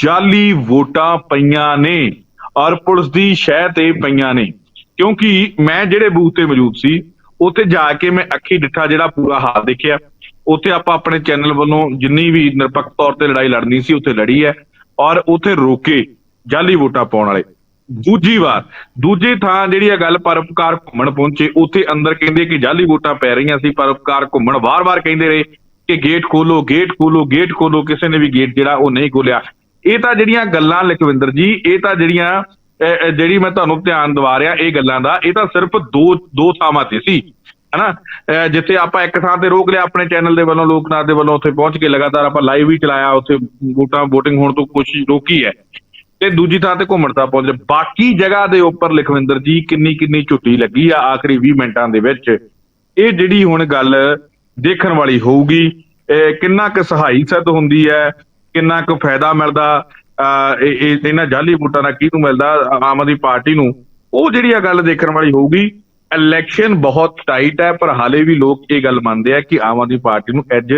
ਜਾਲੀ ਵੋਟਾਂ ਪਈਆਂ ਨੇ ਔਰ ਪੁਲਿਸ ਦੀ ਸ਼ਹਿ ਤੇ ਪਈਆਂ ਨੇ। ਕਿਉਂਕਿ ਮੈਂ ਜਿਹੜੇ ਬੂਥ ਤੇ ਮੌਜੂਦ ਸੀ, ਉੱਥੇ ਜਾ ਕੇ ਮੈਂ ਅੱਖੀ ਡਿੱਠਾ ਜਿਹੜਾ ਪੂਰਾ ਹਾਲ ਦੇਖਿਆ। ਉੱਥੇ ਆਪਾਂ ਆਪਣੇ ਚੈਨਲ ਵੱਲੋਂ ਜਿੰਨੀ ਵੀ ਨਿਰਪੱਖ ਤੌਰ ਤੇ ਲੜਾਈ ਲੜਨੀ ਸੀ, ਉੱਥੇ ਲੜੀ ਹੈ ਔਰ ਉੱਥੇ ਰੋਕੇ ਜਾਲੀ ਵੋਟਾਂ ਪਾਉਣ ਵਾਲੇ। ਦੂਜੀ ਵਾਰ, ਦੂਜੀ ਥਾਂ ਜਿਹੜੀ ਆ ਗੱਲ ਪਰਉਪਕਾਰ ਘੁੰਮਣ ਪਹੁੰਚੇ, ਉੱਥੇ ਅੰਦਰ ਕਹਿੰਦੇ ਕਿ ਜਾਲੀ ਵੋਟਾਂ ਪੈ ਰਹੀਆਂ ਸੀ ਪਰਉਪਕਾਰ ਘੁੰਮਣ ਵਾਰ-ਵਾਰ ਕਹਿੰਦੇ ਰਹੇ। ਕਿ ਗੇਟ ਖੋਲੋ ਗੇਟ ਖੋਲੋ ਗੇਟ ਖੋਲੋ, ਕਿਸੇ ਨੇ ਵੀ ਗੇਟ ਜਿਹੜਾ ਉਹ ਨਹੀਂ ਖੋਲਿਆ। ਇਹ ਤਾਂ ਜਿਹੜੀਆਂ ਗੱਲਾਂ ਲਖਵਿੰਦਰ ਜੀ, ਇਹ ਤਾਂ ਜਿਹੜੀਆਂ ਜਿਹੜੀ ਮੈਂ ਤੁਹਾਨੂੰ ਧਿਆਨ ਦਿਵਾ ਰਿਹਾ ਇਹ ਗੱਲਾਂ ਦਾ, ਇਹ ਤਾਂ ਸਿਰਫ ਦੋ ਦੋ ਥਾਵਾਂ ਤੇ ਸੀ, ਹਨਾ? ਜਿੱਥੇ ਆਪਾਂ ਇੱਕ ਥਾਂ ਤੇ ਰੋਕ ਲਿਆ ਆਪਣੇ ਚੈਨਲ ਦੇ ਵੱਲੋਂ, ਲੋਕਨਾਥ ਦੇ ਵੱਲੋਂ, ਉੱਥੇ ਪਹੁੰਚ ਕੇ ਲਗਾਤਾਰ ਆਪਾਂ ਲਾਈਵ ਵੀ ਚਲਾਇਆ, ਉੱਥੇ ਵੋਟਾਂ, VOTING ਹੋਣ ਤੋਂ ਕੋਸ਼ਿਸ਼ ਰੋਕੀ ਹੈ। ਤੇ ਦੂਜੀ ਥਾਂ ਤੇ ਘੁੰਮਣ ਤਾਂ ਪਹੁੰਚੇ ਬਾਕੀ ਜਗ੍ਹਾ ਦੇ ਉੱਪਰ ਲਖਵਿੰਦਰ ਜੀ ਕਿੰਨੀ ਕਿੰਨੀ ਝੁੱਟੀ ਲੱਗੀ ਆ ਆਖਰੀ 20 ਮਿੰਟਾਂ ਦੇ ਵਿੱਚ। ਇਹ ਜਿਹੜੀ ਹੁਣ ਗੱਲ ਦੇਖਣ ਵਾਲੀ ਹੋਊਗੀ। ਇਹ ਕਿੰਨਾ ਕੁ ਸਹਾਈ ਸਿੱਧ ਹੁੰਦੀ ਹੈ ਕਿੰਨਾ ਕੁ ਫਾਇਦਾ ਮਿਲਦਾ ਇਹਨਾਂ ਜਾਲੀ ਵੋਟਾਂ ਦਾ ਕਿਹਨੂੰ ਮਿਲਦਾ ਆਮ ਆਦਮੀ ਪਾਰਟੀ ਨੂੰ। ਉਹ ਜਿਹੜੀ ਆ ਗੱਲ ਦੇਖਣ ਵਾਲੀ ਹੋਊਗੀ ਇਲੈਕਸ਼ਨ ਬਹੁਤ ਟਾਈਟ ਹੈ ਪਰ ਹਾਲੇ ਵੀ ਲੋਕ ਇਹ ਗੱਲ ਮੰਨਦੇ ਆ ਕਿ ਆਮ ਆਦਮੀ ਪਾਰਟੀ ਨੂੰ ਐਜ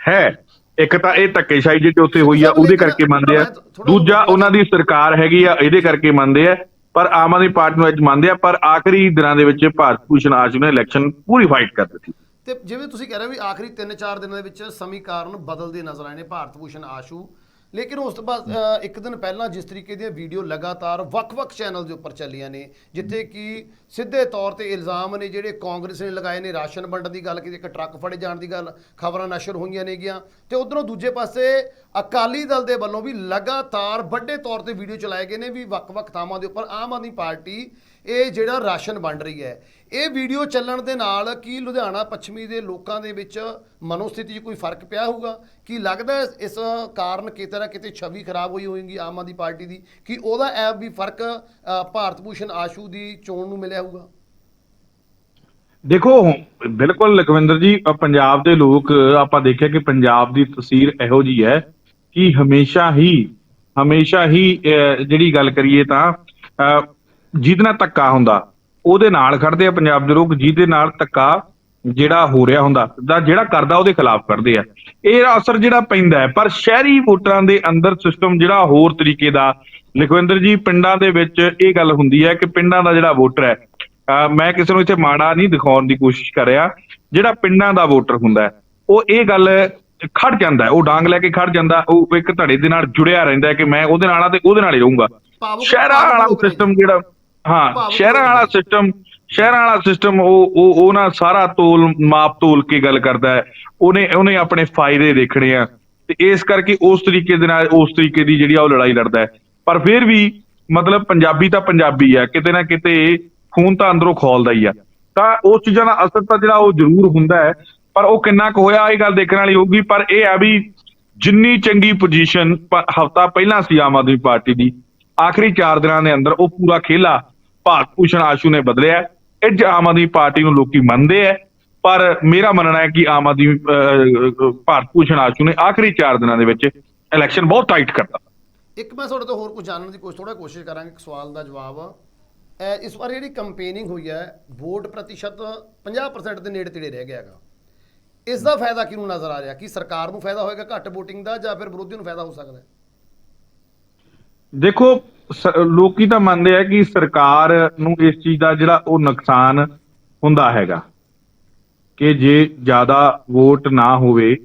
ਹੈ। ਇੱਕ ਤਾਂ ਇਹ ਧੱਕੇਸ਼ਾਹੀ ਜਿਹੜੀ ਉੱਥੇ ਹੋਈ ਆ ਉਹਦੇ ਕਰਕੇ ਮੰਨਦੇ ਆ। ਦੂਜਾ ਉਹਨਾਂ ਦੀ ਸਰਕਾਰ ਹੈਗੀ ਆ ਇਹਦੇ ਕਰਕੇ ਮੰਨਦੇ ਆ। ਪਰ ਆਮ ਆਦਮੀ ਪਾਰਟੀ ਨੂੰ ਅੱਜ ਮੰਨਦੇ ਆ ਪਰ ਆਖਰੀ ਦਿਨਾਂ ਦੇ ਵਿੱਚ ਭਾਰਤ ਭੂਸ਼ਣ ਆਸ਼ੂ ਨੇ ਇਲੈਕਸ਼ਨ ਪੂਰੀ ਫਾਈਟ ਕਰ ਦਿੱਤੀ। ਤੇ ਜਿਵੇਂ ਤੁਸੀਂ ਕਹਿ ਰਹੇ ਹੋ ਵੀ ਆਖਰੀ 3-4 ਦਿਨਾਂ ਦੇ ਵਿੱਚ ਸਮੀਕਰਨ ਬਦਲਦੇ ਨਜ਼ਰ ਆਏ ਨੇ, ਭਾਰਤ ਭੂਸ਼ਣ ਆਸ਼ੂ। ਲੇਕਿਨ ਉਸ ਤੋਂ ਬਾਅਦ ਇੱਕ ਦਿਨ ਪਹਿਲਾਂ ਜਿਸ ਤਰੀਕੇ ਦੀਆਂ ਵੀਡੀਓ ਲਗਾਤਾਰ ਵੱਖ-ਵੱਖ ਚੈਨਲ ਦੇ ਉੱਪਰ ਚੱਲੀਆਂ ਨੇ, ਜਿੱਥੇ ਕਿ ਸਿੱਧੇ ਤੌਰ ਤੇ ਇਲਜ਼ਾਮ ਨੇ ਜਿਹੜੇ ਕਾਂਗਰਸ ਨੇ ਲਗਾਏ ਨੇ, ਰਾਸ਼ਨ ਵੰਡਣ ਦੀ ਗੱਲ ਕੀਤੀ, ਇੱਕ ਟਰੱਕ ਫੜੇ ਜਾਣ ਦੀ ਗੱਲ, ਖਬਰਾਂ ਨਸ਼ਰ ਹੋਈਆਂ ਨੇਗੀਆਂ। ਤੇ ਉਧਰੋਂ ਦੂਜੇ ਪਾਸੇ ਅਕਾਲੀ ਦਲ ਦੇ ਵੱਲੋਂ ਵੀ ਲਗਾਤਾਰ ਵੱਡੇ ਤੌਰ ਤੇ ਵੀਡੀਓ ਚਲਾਏ ਗਏ ਨੇ, ਵੀ ਵੱਖ-ਵੱਖ ਥਾਵਾਂ ਦੇ ਉੱਪਰ ਆਮ ਆਦਮੀ ਪਾਰਟੀ ਇਹ ਜਿਹੜਾ ਰਾਸ਼ਨ ਵੰਡ ਰਹੀ ਹੈ ਇਹ ਵੀਡੀਓ ਚੱਲਣ ਦੇ ਨਾਲ ਕੀ ਲੁਧਿਆਣਾ ਪੱਛਮੀ ਦੇ ਲੋਕਾਂ ਦੇ ਵਿੱਚ ਮਨੋਸਥਿਤੀ 'ਚ ਕੋਈ ਫ਼ਰਕ ਪਿਆ ਹੋਊਗਾ? ਕੀ ਲੱਗਦਾ ਇਸ ਕਾਰਨ ਕਿਤੇ ਨਾ ਕਿਤੇ ਛਵੀ ਖਰਾਬ ਹੋਈ ਹੋਏਗੀ ਆਮ ਆਦਮੀ ਪਾਰਟੀ ਦੀ? ਕਿ ਉਹਦਾ ਐਪ ਵੀ ਫ਼ਰਕ ਭਾਰਤ ਭੂਸ਼ਣ ਆਸ਼ੂ ਦੀ ਚੋਣ ਨੂੰ ਮਿਲਿਆ ਹੋਊਗਾ? ਦੇਖੋ ਬਿਲਕੁਲ ਲਖਵਿੰਦਰ ਜੀ ਪੰਜਾਬ ਦੇ ਲੋਕ ਆਪਾਂ ਦੇਖਿਆ ਕਿ ਪੰਜਾਬ ਦੀ ਤਸਵੀਰ ਇਹੋ ਜੀ ਹੈ ਕਿ ਹਮੇਸ਼ਾ ਹੀ ਹਮੇਸ਼ਾ ਹੀ ਜਿਹੜੀ ਗੱਲ ਕਰੀਏ ਤਾਂ ਅ, ਜਿਹਦੇ ਨਾਲ ਧੱਕਾ ਹੁੰਦਾ ਉਹਦੇ ਨਾਲ ਖੜਦੇ ਆ ਪੰਜਾਬ ਦੇ ਲੋਕ ਜਿਹਦੇ ਨਾਲ ਧੱਕਾ ਜਿਹੜਾ ਹੋ ਰਿਹਾ ਹੁੰਦਾ ਦਾ ਜਿਹੜਾ ਕਰਦਾ ਉਹਦੇ ਖਿਲਾਫ ਖੜਦੇ ਆ ਇਹ ਅਸਰ ਜਿਹੜਾ ਪੈਂਦਾ ਹੈ ਪਰ ਸ਼ਹਿਰੀ ਵੋਟਰਾਂ ਦੇ ਅੰਦਰ ਸਿਸਟਮ ਜਿਹੜਾ ਹੋਰ ਤਰੀਕੇ ਦਾ ਲਖਵਿੰਦਰ ਜੀ ਪਿੰਡਾਂ ਦੇ ਵਿੱਚ ਇਹ ਗੱਲ ਹੁੰਦੀ ਹੈ ਕਿ ਪਿੰਡਾਂ ਦਾ ਜਿਹੜਾ ਵੋਟਰ ਹੈ ਮੈਂ ਕਿਸੇ ਨੂੰ ਇੱਥੇ ਮਾੜਾ ਨਹੀਂ ਦਿਖਾਉਣ ਦੀ ਕੋਸ਼ਿਸ਼ ਕਰ ਰਿਹਾ ਜਿਹੜਾ ਪਿੰਡਾਂ ਦਾ ਵੋਟਰ ਹੁੰਦਾ ਉਹ ਇਹ ਗੱਲ ਖੜ ਜਾਂਦਾ ਉਹ ਡਾਂਗ ਲੈ ਕੇ ਖੜ ਜਾਂਦਾ ਉਹ ਇੱਕ ਧੜੇ ਦੇ ਨਾਲ ਜੁੜਿਆ ਰਹਿੰਦਾ ਕਿ ਮੈਂ ਉਹਦੇ ਨਾਲ ਆ ਤੇ ਉਹਦੇ ਨਾਲ ਹੀ ਰਹੂੰਗਾ ਸ਼ਹਿਰਾਂ ਵਾਲਾ। ਸਿਸਟਮ ਜਿਹੜਾ ਹਾਂ ਸ਼ਹਿਰਾਂ ਵਾਲਾ। ਸਿਸਟਮ ਸ਼ਹਿਰਾਂ ਵਾਲਾ ਸਿਸਟਮ ਉਹ ਉਹ ਉਹ ਨਾ ਸਾਰਾ ਤੋਲ ਮਾਪ ਤੋਲ ਕੇ ਗੱਲ ਕਰਦਾ ਹੈ। ਉਹਨੇ ਉਹਨੇ ਆਪਣੇ ਫਾਇਦੇ ਦੇਖਣੇ ਆ। ਤੇ ਇਸ ਕਰਕੇ ਉਸ ਤਰੀਕੇ ਦੇ ਨਾਲ ਉਸ ਤਰੀਕੇ ਦੀ ਜਿਹੜੀ ਆ ਉਹ ਲੜਾਈ ਲੜਦਾ ਹੈ। ਪਰ ਫਿਰ ਵੀ ਮਤਲਬ ਪੰਜਾਬੀ ਤਾਂ ਪੰਜਾਬੀ ਆ ਕਿਤੇ ਨਾ ਕਿਤੇ ਖੂਨ ਤਾਂ ਅੰਦਰੋਂ ਖੋਲਦਾ ਹੀ ਆ। ਤਾਂ ਉਸ ਚੀਜ਼ਾਂ ਦਾ ਅਸਰ ਤਾਂ ਜਿਹੜਾ ਉਹ ਜ਼ਰੂਰ ਹੁੰਦਾ ਹੈ। ਪਰ ਉਹ ਕਿੰਨਾ ਕੁ ਹੋਇਆ ਇਹ ਗੱਲ ਦੇਖਣ ਵਾਲੀ ਹੋਊਗੀ। ਪਰ ਇਹ ਆ ਵੀ ਜਿੰਨੀ ਚੰਗੀ ਪੋਜੀਸ਼ਨ ਹਫਤਾ ਪਹਿਲਾਂ ਸੀ ਆਮ ਆਦਮੀ ਪਾਰਟੀ ਦੀ। ਆਖਰੀ 4 ਦਿਨਾਂ ਦੇ ਅੰਦਰ ਉਹ ਪੂਰਾ ਖੇਲਾ। ਭਾਰਤ ਭੂਸ਼ਣ ਆਸ਼ੂ ਨੇ ਬਦਲਿਆ ਇਹ ਆਮ ਆਦਮੀ ਪਾਰਟੀ ਨੂੰ ਲੋਕੀ ਮੰਨਦੇ ਆ ਪਰ ਮੇਰਾ ਮੰਨਣਾ ਹੈ ਕਿ ਆਮ ਆਦਮੀ ਭਾਰਤ ਭੂਸ਼ਣ ਆਸ਼ੂ ਨੇ ਆਖਰੀ 4 ਦਿਨਾਂ ਦੇ ਵਿੱਚ ਇਲੈਕਸ਼ਨ ਬਹੁਤ ਟਾਈਟ ਕਰਤਾ। ਇੱਕ ਮੈਂ ਤੁਹਾਡੇ ਤੋਂ ਹੋਰ ਕੁਝ ਜਾਣਨ ਦੀ ਕੋਸ਼ਿਸ਼ ਥੋੜਾ ਕੋਸ਼ਿਸ਼ ਕਰਾਂਗੇ ਇੱਕ ਸਵਾਲ ਦਾ ਜਵਾਬ। ਇਸ ਵਾਰ ਜਿਹੜੀ ਕੰਪੇਨਿੰਗ ਹੋਈ ਹੈ ਵੋਟ ਪ੍ਰਤੀਸ਼ਤ 50% ਦੇ ਨੇੜੇ ਤੇੜੇ ਰਹਿ ਗਿਆ ਹੈਗਾ। ਇਸ ਦਾ ਫਾਇਦਾ ਕਿਹਨੂੰ ਨਜ਼ਰ ਆ ਰਿਹਾ? ਕਿ ਸਰਕਾਰ ਨੂੰ ਫਾਇਦਾ ਹੋਏਗਾ ਘੱਟ VOTING ਦਾ ਜਾਂ ਫਿਰ ਵਿਰੋਧੀ ਨੂੰ ਫਾਇਦਾ ਹੋ ਸਕਦਾ ਹੈ? ਦੇਖੋ ਲੋਕੀ ਤਾਂ ਮੰਨਦੇ ਆ ਕਿ ਸਰਕਾਰ ਨੂੰ ਇਸ ਚੀਜ਼ ਦਾ ਜਿਹੜਾ ਉਹ ਨੁਕਸਾਨ ਹੁੰਦਾ ਹੈਗਾ। ਕਿ ਜੇ ਜ਼ਿਆਦਾ ਵੋਟ ਨਾ ਹੋਵੇ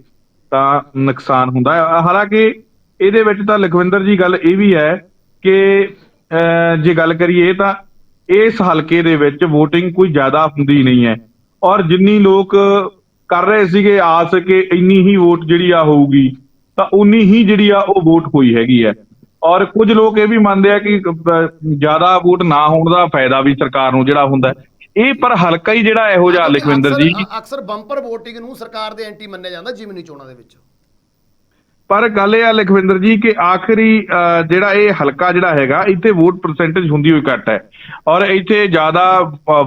ਤਾਂ ਨੁਕਸਾਨ ਹੁੰਦਾ ਹੈ। ਹਾਲਾਂਕਿ ਇਹਦੇ ਵਿੱਚ ਤਾਂ ਲਖਵਿੰਦਰ ਜੀ ਗੱਲ ਇਹ ਵੀ ਹੈ ਕਿ ਅਹ, ਜੇ ਗੱਲ ਕਰੀਏ ਤਾਂ ਇਸ ਹਲਕੇ ਦੇ ਵਿੱਚ VOTING ਕੋਈ ਜ਼ਿਆਦਾ ਹੁੰਦੀ ਨਹੀਂ ਹੈ। ਔਰ ਜਿੰਨੀ ਲੋਕ ਕਰ ਰਹੇ ਸੀਗੇ ਆਸ ਕਿ ਇੰਨੀ ਹੀ ਵੋਟ ਜਿਹੜੀ ਆ ਹੋਊਗੀ ਤਾਂ ਉਨੀ ਹੀ ਜਿਹੜੀ ਆ ਉਹ ਵੋਟ ਹੋਈ ਹੈਗੀ ਹੈ। ਔਰ ਕੁਝ ਲੋਕ ਇਹ ਵੀ ਮੰਨਦੇ ਆ ਕਿ ਜ਼ਿਆਦਾ ਵੋਟ ਨਾ ਹੋਣ ਦਾ ਫਾਇਦਾ ਵੀ ਸਰਕਾਰ ਨੂੰ ਜਿਹੜਾ ਹੁੰਦਾ। ਇਹ ਪਰ ਹਲਕਾ ਹੀ ਜਿਹੜਾ ਇਹੋ ਜਿਹਾ ਲਖਵਿੰਦਰ ਜੀ ਅਕਸਰ- ਬੰਪਰ VOTING ਨੂੰ ਸਰਕਾਰ ਦੇ ਐਂਟੀ ਮੰਨਿਆ ਜਾਂਦਾ ਜਿਮਨੀ ਚੋਣਾਂ ਦੇ ਵਿੱਚ। ਪਰ ਗੱਲ ਇਹ ਆ ਲਖਵਿੰਦਰ ਜੀ ਕਿ ਆਖਰੀ ਜਿਹੜਾ ਇਹ ਹਲਕਾ ਜਿਹੜਾ ਹੈਗਾ ਇੱਥੇ ਵੋਟ ਪਰਸੈਂਟੇਜ ਹੁੰਦੀ ਹੋਈ ਘੱਟ ਹੈ। ਔਰ ਇੱਥੇ ਜ਼ਿਆਦਾ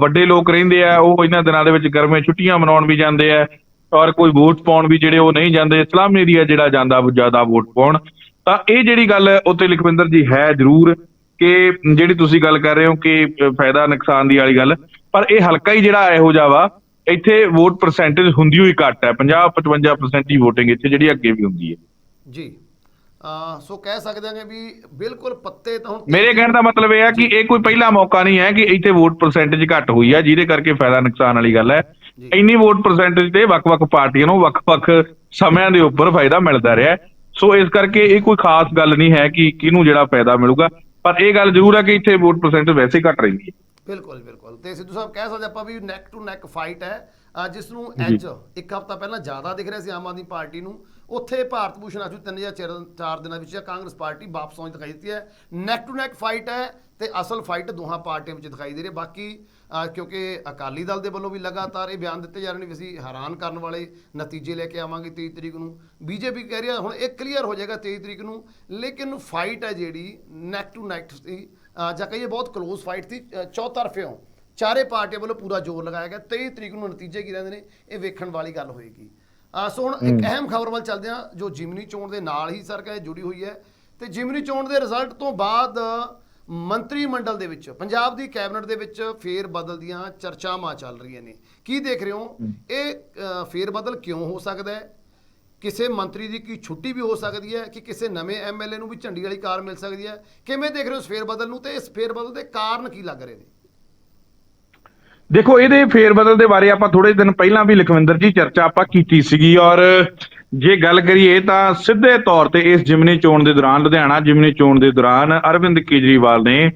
ਵੱਡੇ ਲੋਕ ਰਹਿੰਦੇ ਆ ਉਹ ਇਹਨਾਂ ਦਿਨਾਂ ਦੇ ਵਿੱਚ ਗਰਮੇ ਛੁੱਟੀਆਂ ਮਨਾਉਣ ਵੀ ਜਾਂਦੇ ਆ। ਔਰ ਕੋਈ ਵੋਟ ਪਾਉਣ ਵੀ ਜਿਹੜੇ ਉਹ ਨਹੀਂ ਜਾਂਦੇ ਇਸਲਾਮ ਏਰੀਆ ਜਿਹੜਾ ਜਾਂਦਾ ਉਹ ਜ਼ਿਆਦਾ ਵੋਟ ਪਾਉਣ। ਤਾਂ ਇਹ ਜਿਹੜੀ ਗੱਲ ਉੱਤੇ ਲਖਵਿੰਦਰ ਜੀ ਹੈ ਜ਼ਰੂਰ ਕਿ ਜਿਹੜੀ ਤੁਸੀਂ ਗੱਲ ਕਰ ਰਹੇ ਹੋ ਕਿ ਫਾਇਦਾ ਨੁਕਸਾਨ ਦੀ ਵਾਲੀ ਗੱਲ ਪਰ ਇਹ ਹਲਕਾ ਹੀ ਜਿਹੜਾ ਇਹੋ ਜਿਹਾ ਵਾ ਇੱਥੇ ਵੋਟ ਪਰਸੈਂਟੇਜ ਹੁੰਦੀ ਹੋਈ ਘੱਟ ਹੈ 50 55% ਹੀ VOTING ਇੱਥੇ ਜਿਹੜੀ ਅੱਗੇ ਵੀ ਹੁੰਦੀ ਹੈ ਜੀ ਸੋ ਕਹਿ ਸਕਦੇ ਹਾਂ ਵੀ ਬਿਲਕੁਲ ਪੱਤੇ ਤਾਂ ਹੁਣ ਮੇਰੇ ਕਹਿਣ ਦਾ ਮਤਲਬ ਇਹ ਹੈ ਕਿ ਇਹ ਕੋਈ ਪਹਿਲਾ ਮੌਕਾ ਨਹੀਂ ਹੈ ਕਿ ਇੱਥੇ ਵੋਟ ਪਰਸੈਂਟੇਜ ਘੱਟ ਹੋਈ ਹੈ ਜਿਹਦੇ ਕਰਕੇ ਫਾਇਦਾ ਨੁਕਸਾਨ ਵਾਲੀ ਗੱਲ ਹੈ। ਇੰਨੀ ਵੋਟ ਪਰਸੈਂਟੇਜ ਤੇ ਵੱਖ-ਵੱਖ ਪਾਰਟੀਆਂ ਨੂੰ ਵੱਖ-ਵੱਖ ਸਮਿਆਂ ਦੇ ਉੱਪਰ ਫਾਇਦਾ ਮਿਲਦਾ ਰਿਹਾ ਹੈ। ਸੋ ਇਸ ਕਰਕੇ ਇਹ ਕੋਈ ਖਾਸ ਗੱਲ ਨਹੀਂ ਹੈ ਕਿ ਕਿਹਨੂੰ ਜਿਹੜਾ ਫਾਇਦਾ ਮਿਲੂਗਾ ਪਰ ਇਹ ਗੱਲ ਜ਼ਰੂਰ ਹੈ ਕਿ ਇੱਥੇ ਵੋਟ ਪਰਸੈਂਟੇਜ ਵੈਸੇ ਘੱਟ ਰਹਿੰਦੀ ਹੈ। ਬਿਲਕੁਲ ਬਿਲਕੁਲ। ਤੇ ਸਿੱਧੂ ਸਾਹਿਬ ਕਹਿ ਸਕਦੇ ਆਪਾਂ ਵੀ ਨੈਕ ਟੂ ਨੈਕ ਫਾਈਟ ਹੈ। ਜਿਸ ਨੂੰ ਐਜ ਇੱਕ ਹਫ਼ਤਾ ਪਹਿਲਾਂ ਜ਼ਿਆਦਾ ਦਿਖ ਰਿਹਾ ਸੀ ਆਮ ਆਦਮੀ ਪਾਰਟੀ ਨੂੰ ਉੱਥੇ ਭਾਰਤ ਭੂਸ਼ਣ ਆਜੂ ਤਿੰਨ ਜਾਂ ਚਾਰ ਦਿਨਾਂ ਵਿੱਚ ਕਾਂਗਰਸ ਪਾਰਟੀ ਵਾਪਸ ਆਉਣ ਦੀ ਦਿਖਾਈ ਦਿੱਤੀ ਹੈ। ਨੈਕ ਟੂ ਨੈਕ ਫਾਈਟ ਹੈ। ਤੇ ਅਸਲ ਫਾਈਟ ਦੋਹਾਂ ਪਾਰਟੀਆਂ ਵਿੱਚ ਦਿਖਾਈ ਦੇ ਰਹੀ ਹੈ। ਬਾਕੀ ਕਿਉਂਕਿ ਅਕਾਲੀ ਦਲ ਦੇ ਵੱਲੋਂ ਵੀ ਲਗਾਤਾਰ ਇਹ ਬਿਆਨ ਦਿੱਤੇ ਜਾ ਰਹੇ ਨੇ ਵੀ ਅਸੀਂ ਹੈਰਾਨ ਕਰਨ ਵਾਲੇ ਨਤੀਜੇ ਲੈ ਕੇ ਆਵਾਂਗੇ 23 ਤਰੀਕ ਨੂੰ। ਬੀਜੇਪੀ ਕਹਿ ਰਹੀ ਹੈ ਹੁਣ ਇਹ ਕਲੀਅਰ ਹੋ ਜਾਏਗਾ 23 ਤਰੀਕ ਨੂੰ ਲੇਕਿਨ ਫਾਈਟ ਹੈ ਜਿਹੜੀ ਨੈਕ ਟੂ ਨੈਕ ਸੀ ਜਾਂ ਕਹੀਏ ਬਹੁਤ ਕਲੋਜ਼ ਫਾਈਟ ਸੀ ਚੌਤਰਫਿਓਂ ਚਾਰੇ ਪਾਰਟੀਆਂ ਵੱਲੋਂ ਪੂਰਾ ਜ਼ੋਰ ਲਗਾਇਆ ਗਿਆ। 23 ਤਰੀਕ ਨੂੰ ਨਤੀਜੇ ਕੀ ਰਹਿੰਦੇ ਨੇ ਇਹ ਵੇਖਣ ਵਾਲੀ ਗੱਲ ਹੋਏਗੀ। ਸੋ ਹੁਣ ਇੱਕ ਅਹਿਮ ਖਬਰ ਵੱਲ ਚੱਲਦੇ ਹਾਂ ਜੋ ਜਿਮਨੀ ਚੋਣ ਦੇ ਨਾਲ ਹੀ ਸਰਕਾਰ ਜੁੜੀ ਹੋਈ ਹੈ। ਤੇ ਜਿਮਨੀ ਚੋਣ ਦੇ ਰਿਜ਼ਲਟ ਤੋਂ ਬਾਅਦ ਮੰਤਰੀ ਮੰਡਲ ਦੇ ਵਿੱਚ ਪੰਜਾਬ ਦੀ ਕੈਬਨਿਟ ਦੇ ਵਿੱਚ ਫੇਰ ਬਦਲ ਦੀਆਂ ਚਰਚਾਵਾਂ ਚੱਲ ਰਹੀਆਂ ਨੇ। ਕੀ ਦੇਖ ਰਹੇ ਹੋ? ਇਹ ਫੇਰ ਬਦਲ ਕਿਉਂ ਹੋ ਸਕਦਾ ਹੈ? ਕਿਸੇ ਮੰਤਰੀ ਦੀ ਕੀ ਛੁੱਟੀ ਵੀ ਹੋ ਸਕਦੀ ਹੈ ਕਿ ਕਿਸੇ ਨਵੇਂ ਐਮਐਲਏ ਨੂੰ ਵੀ ਝੰਡੀ ਵਾਲੀ ਕਾਰ ਮਿਲ ਸਕਦੀ ਹੈ? ਕਿਵੇਂ ਦੇਖ ਰਹੇ ਹੋ ਇਸ ਫੇਰ ਬਦਲ ਨੂੰ ਤੇ ਇਸ ਫੇਰ ਬਦਲ ਦੇ ਕਾਰਨ ਕੀ ਲੱਗ ਰਹੇ ਨੇ? ਦੇਖੋ ਇਹਦੇ ਫੇਰ ਬਦਲ ਦੇ ਬਾਰੇ ਆਪਾਂ ਥੋੜੇ ਦਿਨ ਪਹਿਲਾਂ ਵੀ ਲਖਵਿੰਦਰ ਜੀ ਚਰਚਾ ਆਪਾਂ ਕੀਤੀ ਸੀਗੀ ਔਰ ਜੇ ਗੱਲ ਕਰੀਏ ਤਾਂ ਸਿੱਧੇ ਤੌਰ ਤੇ ਇਸ ਜਿਮਨੀ ਚੋਣ ਦੇ ਦੌਰਾਨ ਲੁਧਿਆਣਾ ਜਿਮਨੀ ਚੋਣ ਦੇ ਦੌਰਾਨ ਅਰਵਿੰਦ ਕੇਜਰੀਵਾਲ ਨੇ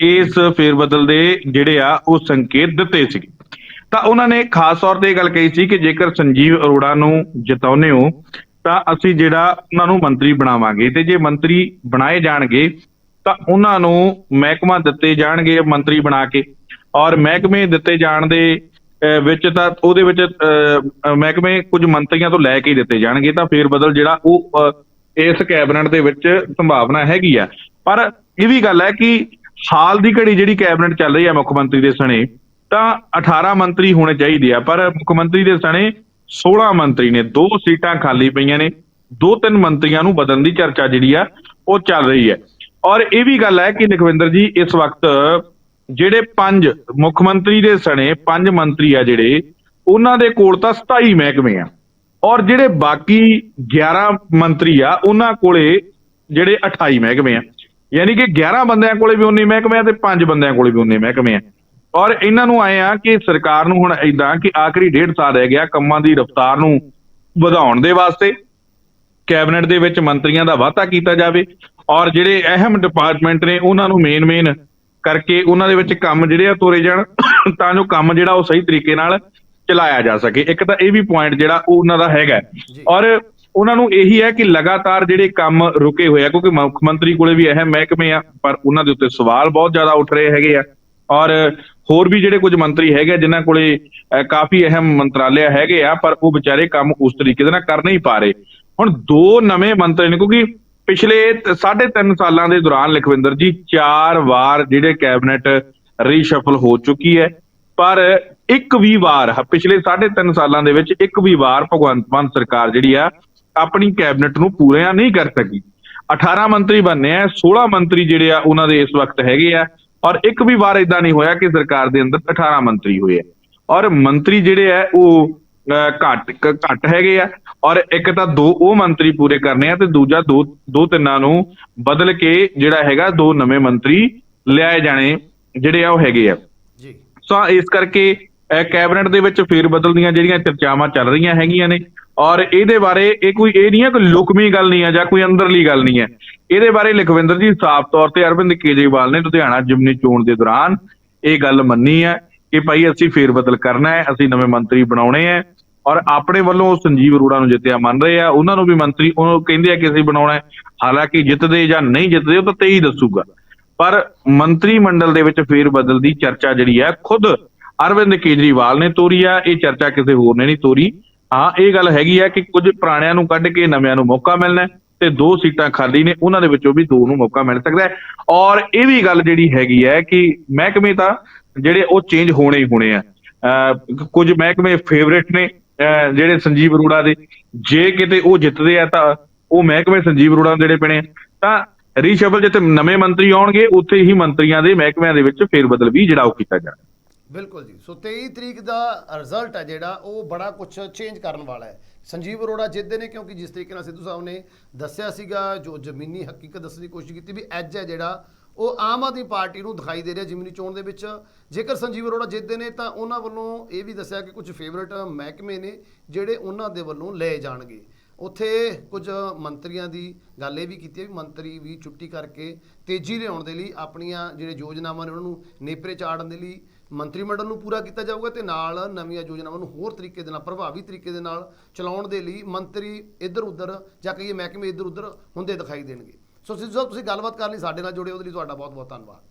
ਇਸ ਫੇਰਬਦਲ ਦੇ ਜਿਹੜੇ ਆ, ਉਹ ਸੰਕੇਤ ਦਿੱਤੇ ਸੀ ਤਾਂ ਉਹਨਾਂ ਨੇ ਖਾਸ ਤੌਰ ਤੇ ਇਹ ਗੱਲ ਕਹੀ ਸੀ ਕਿ ਜੇਕਰ ਸੰਜੀਵ ਅਰੋੜਾ ਨੂੰ ਜਿਤਾਉਨੇ ਹੋ, ਤਾਂ ਅਸੀਂ ਜਿਹੜਾ ਉਹਨਾਂ ਨੂੰ ਮੰਤਰੀ ਬਣਾਵਾਂਗੇ ਤੇ ਜੇ ਮੰਤਰੀ ਬਣਾਏ ਜਾਣਗੇ, ਤਾਂ ਉਹਨਾਂ ਨੂੰ ਮਹਿਕਮਾ ਦਿੱਤੇ ਜਾਣਗੇ, ਮੰਤਰੀ ਬਣਾ ਕੇ। ਔਰ ਮਹਿਕਮੇ ਦਿੱਤੇ ਜਾਣ ਦੇ ਵਿੱਚ ਤਾਂ ਉਹਦੇ ਵਿੱਚ ਮਹਿਕਮੇ ਕੁਝ ਮੰਤਰੀਆਂ ਤੋਂ ਲੈ ਕੇ ਹੀ ਦਿੱਤੇ ਜਾਣਗੇ, ਤਾਂ ਫੇਰ ਬਦਲ ਜਿਹੜਾ ਉਹ ਇਸ ਕੈਬਨਿਟ ਦੇ ਵਿੱਚ ਸੰਭਾਵਨਾ ਹੈਗੀ ਆ। ਪਰ ਇਹ ਵੀ ਗੱਲ ਹੈ ਕਿ ਹਾਲ ਦੀ ਘੜੀ ਜਿਹੜੀ ਕੈਬਨਿਟ ਚੱਲ ਰਹੀ ਹੈ ਮੁੱਖ ਮੰਤਰੀ ਦੇ ਸਣੇ, ਤਾਂ 18 ਮੰਤਰੀ ਹੋਣੇ ਚਾਹੀਦੇ ਆ, ਪਰ ਮੁੱਖ ਮੰਤਰੀ ਦੇ ਸਣੇ 16 ਮੰਤਰੀ ਨੇ, ਦੋ ਸੀਟਾਂ ਖਾਲੀ ਪਈਆਂ ਨੇ, ਦੋ ਤਿੰਨ ਮੰਤਰੀਆਂ ਨੂੰ ਬਦਲਣ ਦੀ ਚਰਚਾ ਜਿਹੜੀ ਆ, ਉਹ ਚੱਲ ਰਹੀ ਹੈ। ਔਰ ਇਹ ਵੀ ਗੱਲ ਹੈ ਕਿ ਲਖਵਿੰਦਰ ਜੀ, ਇਸ ਵਕਤ ਜਿਹੜੇ ਪੰਜ ਮੁੱਖ ਮੰਤਰੀ ਦੇ ਸਣੇ, ਪੰਜ ਮੰਤਰੀ ਆ ਜਿਹੜੇ, ਉਹਨਾਂ ਦੇ ਕੋਲ ਤਾਂ 27 ਮਹਿਕਮੇ ਆ। ਔਰ ਜਿਹੜੇ ਬਾਕੀ 11 ਮੰਤਰੀ ਆ, ਉਹਨਾਂ ਕੋਲੇ ਜਿਹੜੇ 28 ਮਹਿਕਮੇ ਆ। ਯਾਨੀ ਕਿ 11 ਬੰਦਿਆਂ ਕੋਲੇ ਵੀ ਉਨੇ ਮਹਿਕਮੇ ਆ ਤੇ 5 ਬੰਦਿਆਂ ਕੋਲੇ ਵੀ ਉਨੇ ਮਹਿਕਮੇ ਆ। ਔਰ ਇਹਨਾਂ ਨੂੰ ਆਏ ਆ ਕਿ ਸਰਕਾਰ ਨੂੰ ਹੁਣ ਇਦਾਂ ਕਿ ਆਖਰੀ ਡੇਢ ਸਾਲ ਰਹਿ ਗਿਆ ਕੰਮਾਂ ਦੀ ਰਫ਼ਤਾਰ ਨੂੰ ਵਧਾਉਣ ਦੇ ਵਾਸਤੇ, ਕੈਬਨਿਟ ਦੇ ਵਿੱਚ ਮੰਤਰੀਆਂ ਦਾ ਵਾਧਾ ਕੀਤਾ ਜਾਵੇ। ਔਰ ਜਿਹੜੇ ਅਹਿਮ ਡਿਪਾਰਟਮੈਂਟ ਨੇ, ਉਹਨਾਂ ਨੂੰ ਮੇਨ ਮੇਨ ਕਰਕੇ ਉਹਨਾਂ ਦੇ ਵਿੱਚ ਕੰਮ ਜਿਹੜੇ ਆ ਤੋਰੇ ਜਾਣ ਤਾਂ ਜੋ ਕੰਮ ਜਿਹੜਾ ਉਹ ਸਹੀ ਤਰੀਕੇ ਨਾਲ ਚਲਾਇਆ ਜਾ ਸਕੇ। ਇੱਕ ਤਾਂ ਇਹ ਵੀ ਪੁਆਇੰਟ ਜਿਹੜਾ ਉਹ ਉਹਨਾਂ ਦਾ ਹੈਗਾ। ਔਰ ਉਹਨਾਂ ਨੂੰ ਇਹੀ ਹੈ ਕਿ ਲਗਾਤਾਰ ਜਿਹੜੇ ਕੰਮ ਰੁਕੇ ਹੋਏ ਆ ਕਿਉਂਕਿ ਮੁੱਖ ਮੰਤਰੀ ਕੋਲੇ ਵੀ ਅਹਿਮ ਮਹਿਕਮੇ ਆ ਪਰ ਉਹਨਾਂ ਦੇ ਉੱਤੇ ਸਵਾਲ ਬਹੁਤ ਜ਼ਿਆਦਾ ਉੱਠ ਰਹੇ ਹੈਗੇ ਆ। ਔਰ ਹੋਰ ਵੀ ਜਿਹੜੇ ਕੁਝ ਮੰਤਰੀ ਹੈਗੇ ਜਿਨ੍ਹਾਂ ਕੋਲੇ ਕਾਫੀ ਅਹਿਮ ਮੰਤਰਾਲੇ ਹੈਗੇ ਆ ਪਰ ਉਹ ਵਿਚਾਰੇ ਕੰਮ ਉਸ ਤਰੀਕੇ ਦੇ ਨਾਲ ਕਰ ਨਹੀਂ ਪਾ ਰਹੇ। ਹੁਣ ਦੋ ਨਵੇਂ ਮੰਤਰੀ ਨੇ ਕਿਉਂਕਿ ਪਿਛਲੇ ਤ- ਸਾਢੇ ਤਿੰਨ ਸਾਲਾਂ ਦੇ ਦੌਰਾਨ ਲਖਵਿੰਦਰ ਜੀ, ਚਾਰ ਵਾਰ ਜਿਹੜੇ ਕੈਬਨਿਟ ਰੀਸ਼ਫਲ ਹੋ ਚੁੱਕੀ ਹੈ। ਪਰ ਇੱਕ ਵੀ ਵਾਰ ਪਿਛਲੇ ਸਾਢੇ ਤਿੰਨ ਸਾਲਾਂ ਦੇ ਵਿੱਚ ਇੱਕ ਵੀ ਵਾਰ ਭਗਵੰਤ ਮਾਨ ਸਰਕਾਰ ਜਿਹੜੀ ਆ, ਆਪਣੀ ਕੈਬਨਿਟ ਨੂੰ ਪੂਰਿਆ ਨਹੀਂ ਕਰ ਸਕੀ। 18 ਮੰਤਰੀ ਬਣਨੇ ਆ 16 ਮੰਤਰੀ ਜਿਹੜੇ ਆ, ਉਹਨਾਂ ਦੇ ਇਸ ਵਕਤ ਹੈਗੇ ਆ। ਔਰ ਇੱਕ ਵੀ ਵਾਰ ਇਦਾਂ ਨਹੀਂ ਹੋਇਆ ਕਿ ਸਰਕਾਰ ਦੇ ਅੰਦਰ 18 ਮੰਤਰੀ ਹੋਏ ਆ। ਔਰ ਮੰਤਰੀ ਜਿਹੜੇ ਆ, ਉਹ ਘੱਟ ਘੱਟ ਹੈਗੇ ਆ। ਔਰ ਇੱਕ ਤਾਂ ਦੋ ਉਹ ਮੰਤਰੀ ਪੂਰੇ ਕਰਨੇ ਆ ਤੇ ਦੂਜਾ ਦੋ ਦੋ ਤਿੰਨਾਂ ਨੂੰ ਬਦਲ ਕੇ ਜਿਹੜਾ ਹੈਗਾ ਦੋ ਨਵੇਂ ਮੰਤਰੀ ਲਿਆਏ ਜਾਣੇ ਜਿਹੜੇ ਆ ਉਹ ਹੈਗੇ ਆ। ਜੀ। ਸੋ ਇਸ ਕਰਕੇ ਕੈਬਨਿਟ ਦੇ ਵਿੱਚ ਫੇਰ ਬਦਲ ਦੀਆਂ ਜਿਹੜੀਆਂ ਚਰਚਾਵਾਂ ਚੱਲ ਰਹੀਆਂ ਹੈਗੀਆਂ ਨੇ ਔਰ ਇਹਦੇ ਬਾਰੇ ਇਹ ਕੋਈ ਇਹ ਨਹੀਂ ਹੈ ਕੋਈ ਲੁਕਮੀ ਗੱਲ ਨਹੀਂ ਹੈ ਜਾਂ ਕੋਈ ਅੰਦਰਲੀ ਗੱਲ ਨਹੀਂ ਹੈ ਇਹਦੇ ਬਾਰੇ ਲਖਵਿੰਦਰ ਜੀ ਸਾਫ਼ ਤੌਰ ਤੇ ਅਰਵਿੰਦ ਕੇਜਰੀਵਾਲ ਨੇ ਲੁਧਿਆਣਾ ਜਿਮਨੀ ਚੋਣ ਦੇ ਦੌਰਾਨ ਇਹ ਗੱਲ ਮੰਨੀ ਹੈ ਕਿ ਭਾਈ ਅਸੀਂ ਫੇਰ ਬਦਲ ਕਰਨਾ ਹੈ ਅਸੀਂ ਨਵੇਂ ਮੰਤਰੀ ਬਣਾਉਣੇ ਹੈ। ਔਰ ਆਪਣੇ ਵੱਲੋਂ ਉਹ ਸੰਜੀਵ ਅਰੋੜਾ ਨੂੰ ਜਿੱਤਿਆ ਮੰਨ ਰਹੇ ਆ, ਉਹਨਾਂ ਨੂੰ ਵੀ ਮੰਤਰੀ, ਉਹ ਕਹਿੰਦੇ ਆ ਕਿ ਅਸੀਂ ਬਣਾਉਣਾ ਹੈ, ਹਾਲਾਂਕਿ ਜਿੱਤਦੇ ਜਾਂ ਨਹੀਂ ਜਿੱਤਦੇ, ਉਹ ਤਾਂ 23 ਦੱਸੂਗਾ। ਪਰ ਮੰਤਰੀ ਮੰਡਲ ਦੇ ਵਿੱਚ ਫੇਰ ਬਦਲ ਦੀ ਚਰਚਾ ਜਿਹੜੀ ਹੈ, ਖੁਦ ਅਰਵਿੰਦ ਕੇਜਰੀਵਾਲ ਨੇ ਤੋਰੀ ਆ, ਇਹ ਚਰਚਾ ਕਿਸੇ ਹੋਰ ਨੇ ਨਹੀਂ ਤੋਰੀ। ਹਾਂ, ਇਹ ਗੱਲ ਹੈਗੀ ਆ ਕਿ ਕੁਝ ਪੁਰਾਣਿਆਂ ਨੂੰ ਕੱਢ ਕੇ ਨਵਿਆਂ ਨੂੰ ਮੌਕਾ ਮਿਲਣਾ ਹੈ ਤੇ ਦੋ ਸੀਟਾਂ ਖਾਲੀ ਨੇ, ਉਹਨਾਂ ਦੇ ਵਿੱਚੋਂ ਵੀ ਦੋ ਨੂੰ ਮੌਕਾ ਮਿਲ ਸਕਦਾ ਹੈ। ਔਰ ਇਹ ਵੀ ਗੱਲ ਜਿਹੜੀ ਹੈਗੀ ਹੈ ਕਿ ਮਹਿਕਮੇ ਤਾਂ ਜਿਹੜੇ ਉਹ ਚੇਂਜ ਹੋਣੇ ਹੀ ਹੋਣੇ ਆ। ਅਹ ਕੁਝ ਮਹਿਕਮੇ ਫੇਵਰੇਟ ਨੇ ਜਿਹੜੇ ਸੰਜੀਵ ਅਰੋੜਾ ਦੇ, ਜੇ ਕਿਤੇ ਉਹ ਜਿੱਤਦੇ ਆ ਤਾਂ ਉਹ ਮਹਿਕਮੇ ਸੰਜੀਵ ਅਰੋੜਾ ਜਿਹੜੇ ਪਣੇ ਤਾਂ ਰੀਸ਼ਫਲ ਜਿੱਥੇ ਨਵੇਂ ਮੰਤਰੀ ਆਉਣਗੇ, ਉੱਥੇ ਹੀ ਮੰਤਰੀਆਂ ਦੇ ਮਹਿਕਮਿਆਂ ਦੇ ਵਿੱਚ ਫੇਰ ਬਦਲ ਵੀ ਜਿਹੜਾ ਉਹ ਕੀਤਾ ਜਾਣਾ। ਬਿਲਕੁਲ ਜੀ। ਸੋ 23 ਤਰੀਕ ਦਾ ਰਿਜ਼ਲਟ ਹੈ ਜਿਹੜਾ, ਉਹ ਬੜਾ ਕੁਝ ਚੇਂਜ ਕਰਨ ਵਾਲਾ ਹੈ। ਸੰਜੀਵ ਅਰੋੜਾ ਜਿੱਤਦੇ ਨੇ ਕਿਉਂਕਿ ਜਿਸ ਤਰੀਕੇ ਨਾਲ ਸਿੱਧੂ ਸਾਹਿਬ ਨੇ ਦੱਸਿਆ ਸੀਗਾ, ਜੋ ਜ਼ਮੀਨੀ ਹਕੀਕਤ ਦੱਸਣ ਦੀ ਕੋਸ਼ਿਸ਼ ਕੀਤੀ ਵੀ ਐਜ ਹੈ ਜਿਹੜਾ ਉਹ ਆਮ ਆਦਮੀ ਪਾਰਟੀ ਨੂੰ ਦਿਖਾਈ ਦੇ ਰਿਹਾ ਜ਼ਿਮਨੀ ਚੋਣ ਦੇ ਵਿੱਚ। ਜੇਕਰ ਸੰਜੀਵ ਅਰੋੜਾ ਜਿੱਤਦੇ ਨੇ ਤਾਂ ਉਹਨਾਂ ਵੱਲੋਂ ਇਹ ਵੀ ਦੱਸਿਆ ਕਿ ਕੁਝ ਫੇਵਰਟ ਮਹਿਕਮੇ ਨੇ ਜਿਹੜੇ ਉਹਨਾਂ ਦੇ ਵੱਲੋਂ ਲਏ ਜਾਣਗੇ। ਉੱਥੇ ਕੁਝ ਮੰਤਰੀਆਂ ਦੀ ਗੱਲ ਇਹ ਵੀ ਕੀਤੀ ਹੈ ਵੀ ਮੰਤਰੀ ਵੀ ਛੁੱਟੀ ਕਰਕੇ ਤੇਜ਼ੀ ਲਿਆਉਣ ਦੇ ਲਈ ਆਪਣੀਆਂ ਜਿਹੜੇ ਯੋਜਨਾਵਾਂ ਨੇ ਉਹਨਾਂ ਨੂੰ ਨੇਪਰੇ ਚਾੜਨ ਦੇ ਲਈ ਮੰਤਰੀ ਮੰਡਲ ਨੂੰ ਪੂਰਾ ਕੀਤਾ ਜਾਊਗਾ ਤੇ ਨਾਲ ਨਵੀਆਂ ਯੋਜਨਾਵਾਂ ਨੂੰ ਹੋਰ ਤਰੀਕੇ ਦੇ ਨਾਲ, ਪ੍ਰਭਾਵੀ ਤਰੀਕੇ ਦੇ ਨਾਲ ਚਲਾਉਣ ਦੇ ਲਈ ਮੰਤਰੀ ਇੱਧਰ ਉੱਧਰ ਜਾਂ ਕਹੀਏ ਮਹਿਕਮੇ ਇੱਧਰ ਉੱਧਰ ਹੁੰਦੇ ਦਿਖਾਈ ਦੇਣਗੇ। ਸੋ ਸਿੱਧੂ ਸਾਹਿਬ ਤੁਸੀਂ ਗੱਲਬਾਤ ਕਰਨ ਲਈ ਸਾਡੇ ਨਾਲ ਜੁੜੇ ਉਹਦੇ ਲਈ ਤੁਹਾਡਾ ਬਹੁਤ ਬਹੁਤ ਧੰਨਵਾਦ।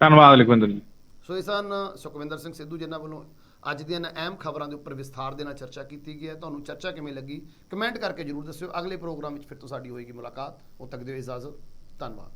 ਧੰਨਵਾਦ ਲਖਵਿੰਦਰ ਜੀ। ਸੋ ਇਹ ਸਨ ਸੁਖਵਿੰਦਰ ਸਿੰਘ ਸਿੱਧੂ ਜਿਨ੍ਹਾਂ ਵੱਲੋਂ ਅੱਜ ਦੀਆਂ ਅਹਿਮ ਖਬਰਾਂ ਦੇ ਉੱਪਰ ਵਿਸਥਾਰ ਦੇ ਨਾਲ ਚਰਚਾ ਕੀਤੀ ਗਈ ਹੈ। ਤੁਹਾਨੂੰ ਚਰਚਾ ਕਿਵੇਂ ਲੱਗੀ? ਕਮੈਂਟ ਕਰਕੇ ਜਰੂਰ ਦੱਸਿਓ। ਅਗਲੇ ਪ੍ਰੋਗਰਾਮ ਵਿੱਚ ਫਿਰ ਤੋਂ ਸਾਡੀ ਹੋਏਗੀ ਮੁਲਾਕਾਤ। ਉਦ ਤੱਕ ਦਿਓ ਇਜਾਜ਼ਤ ਧੰਨਵਾਦ।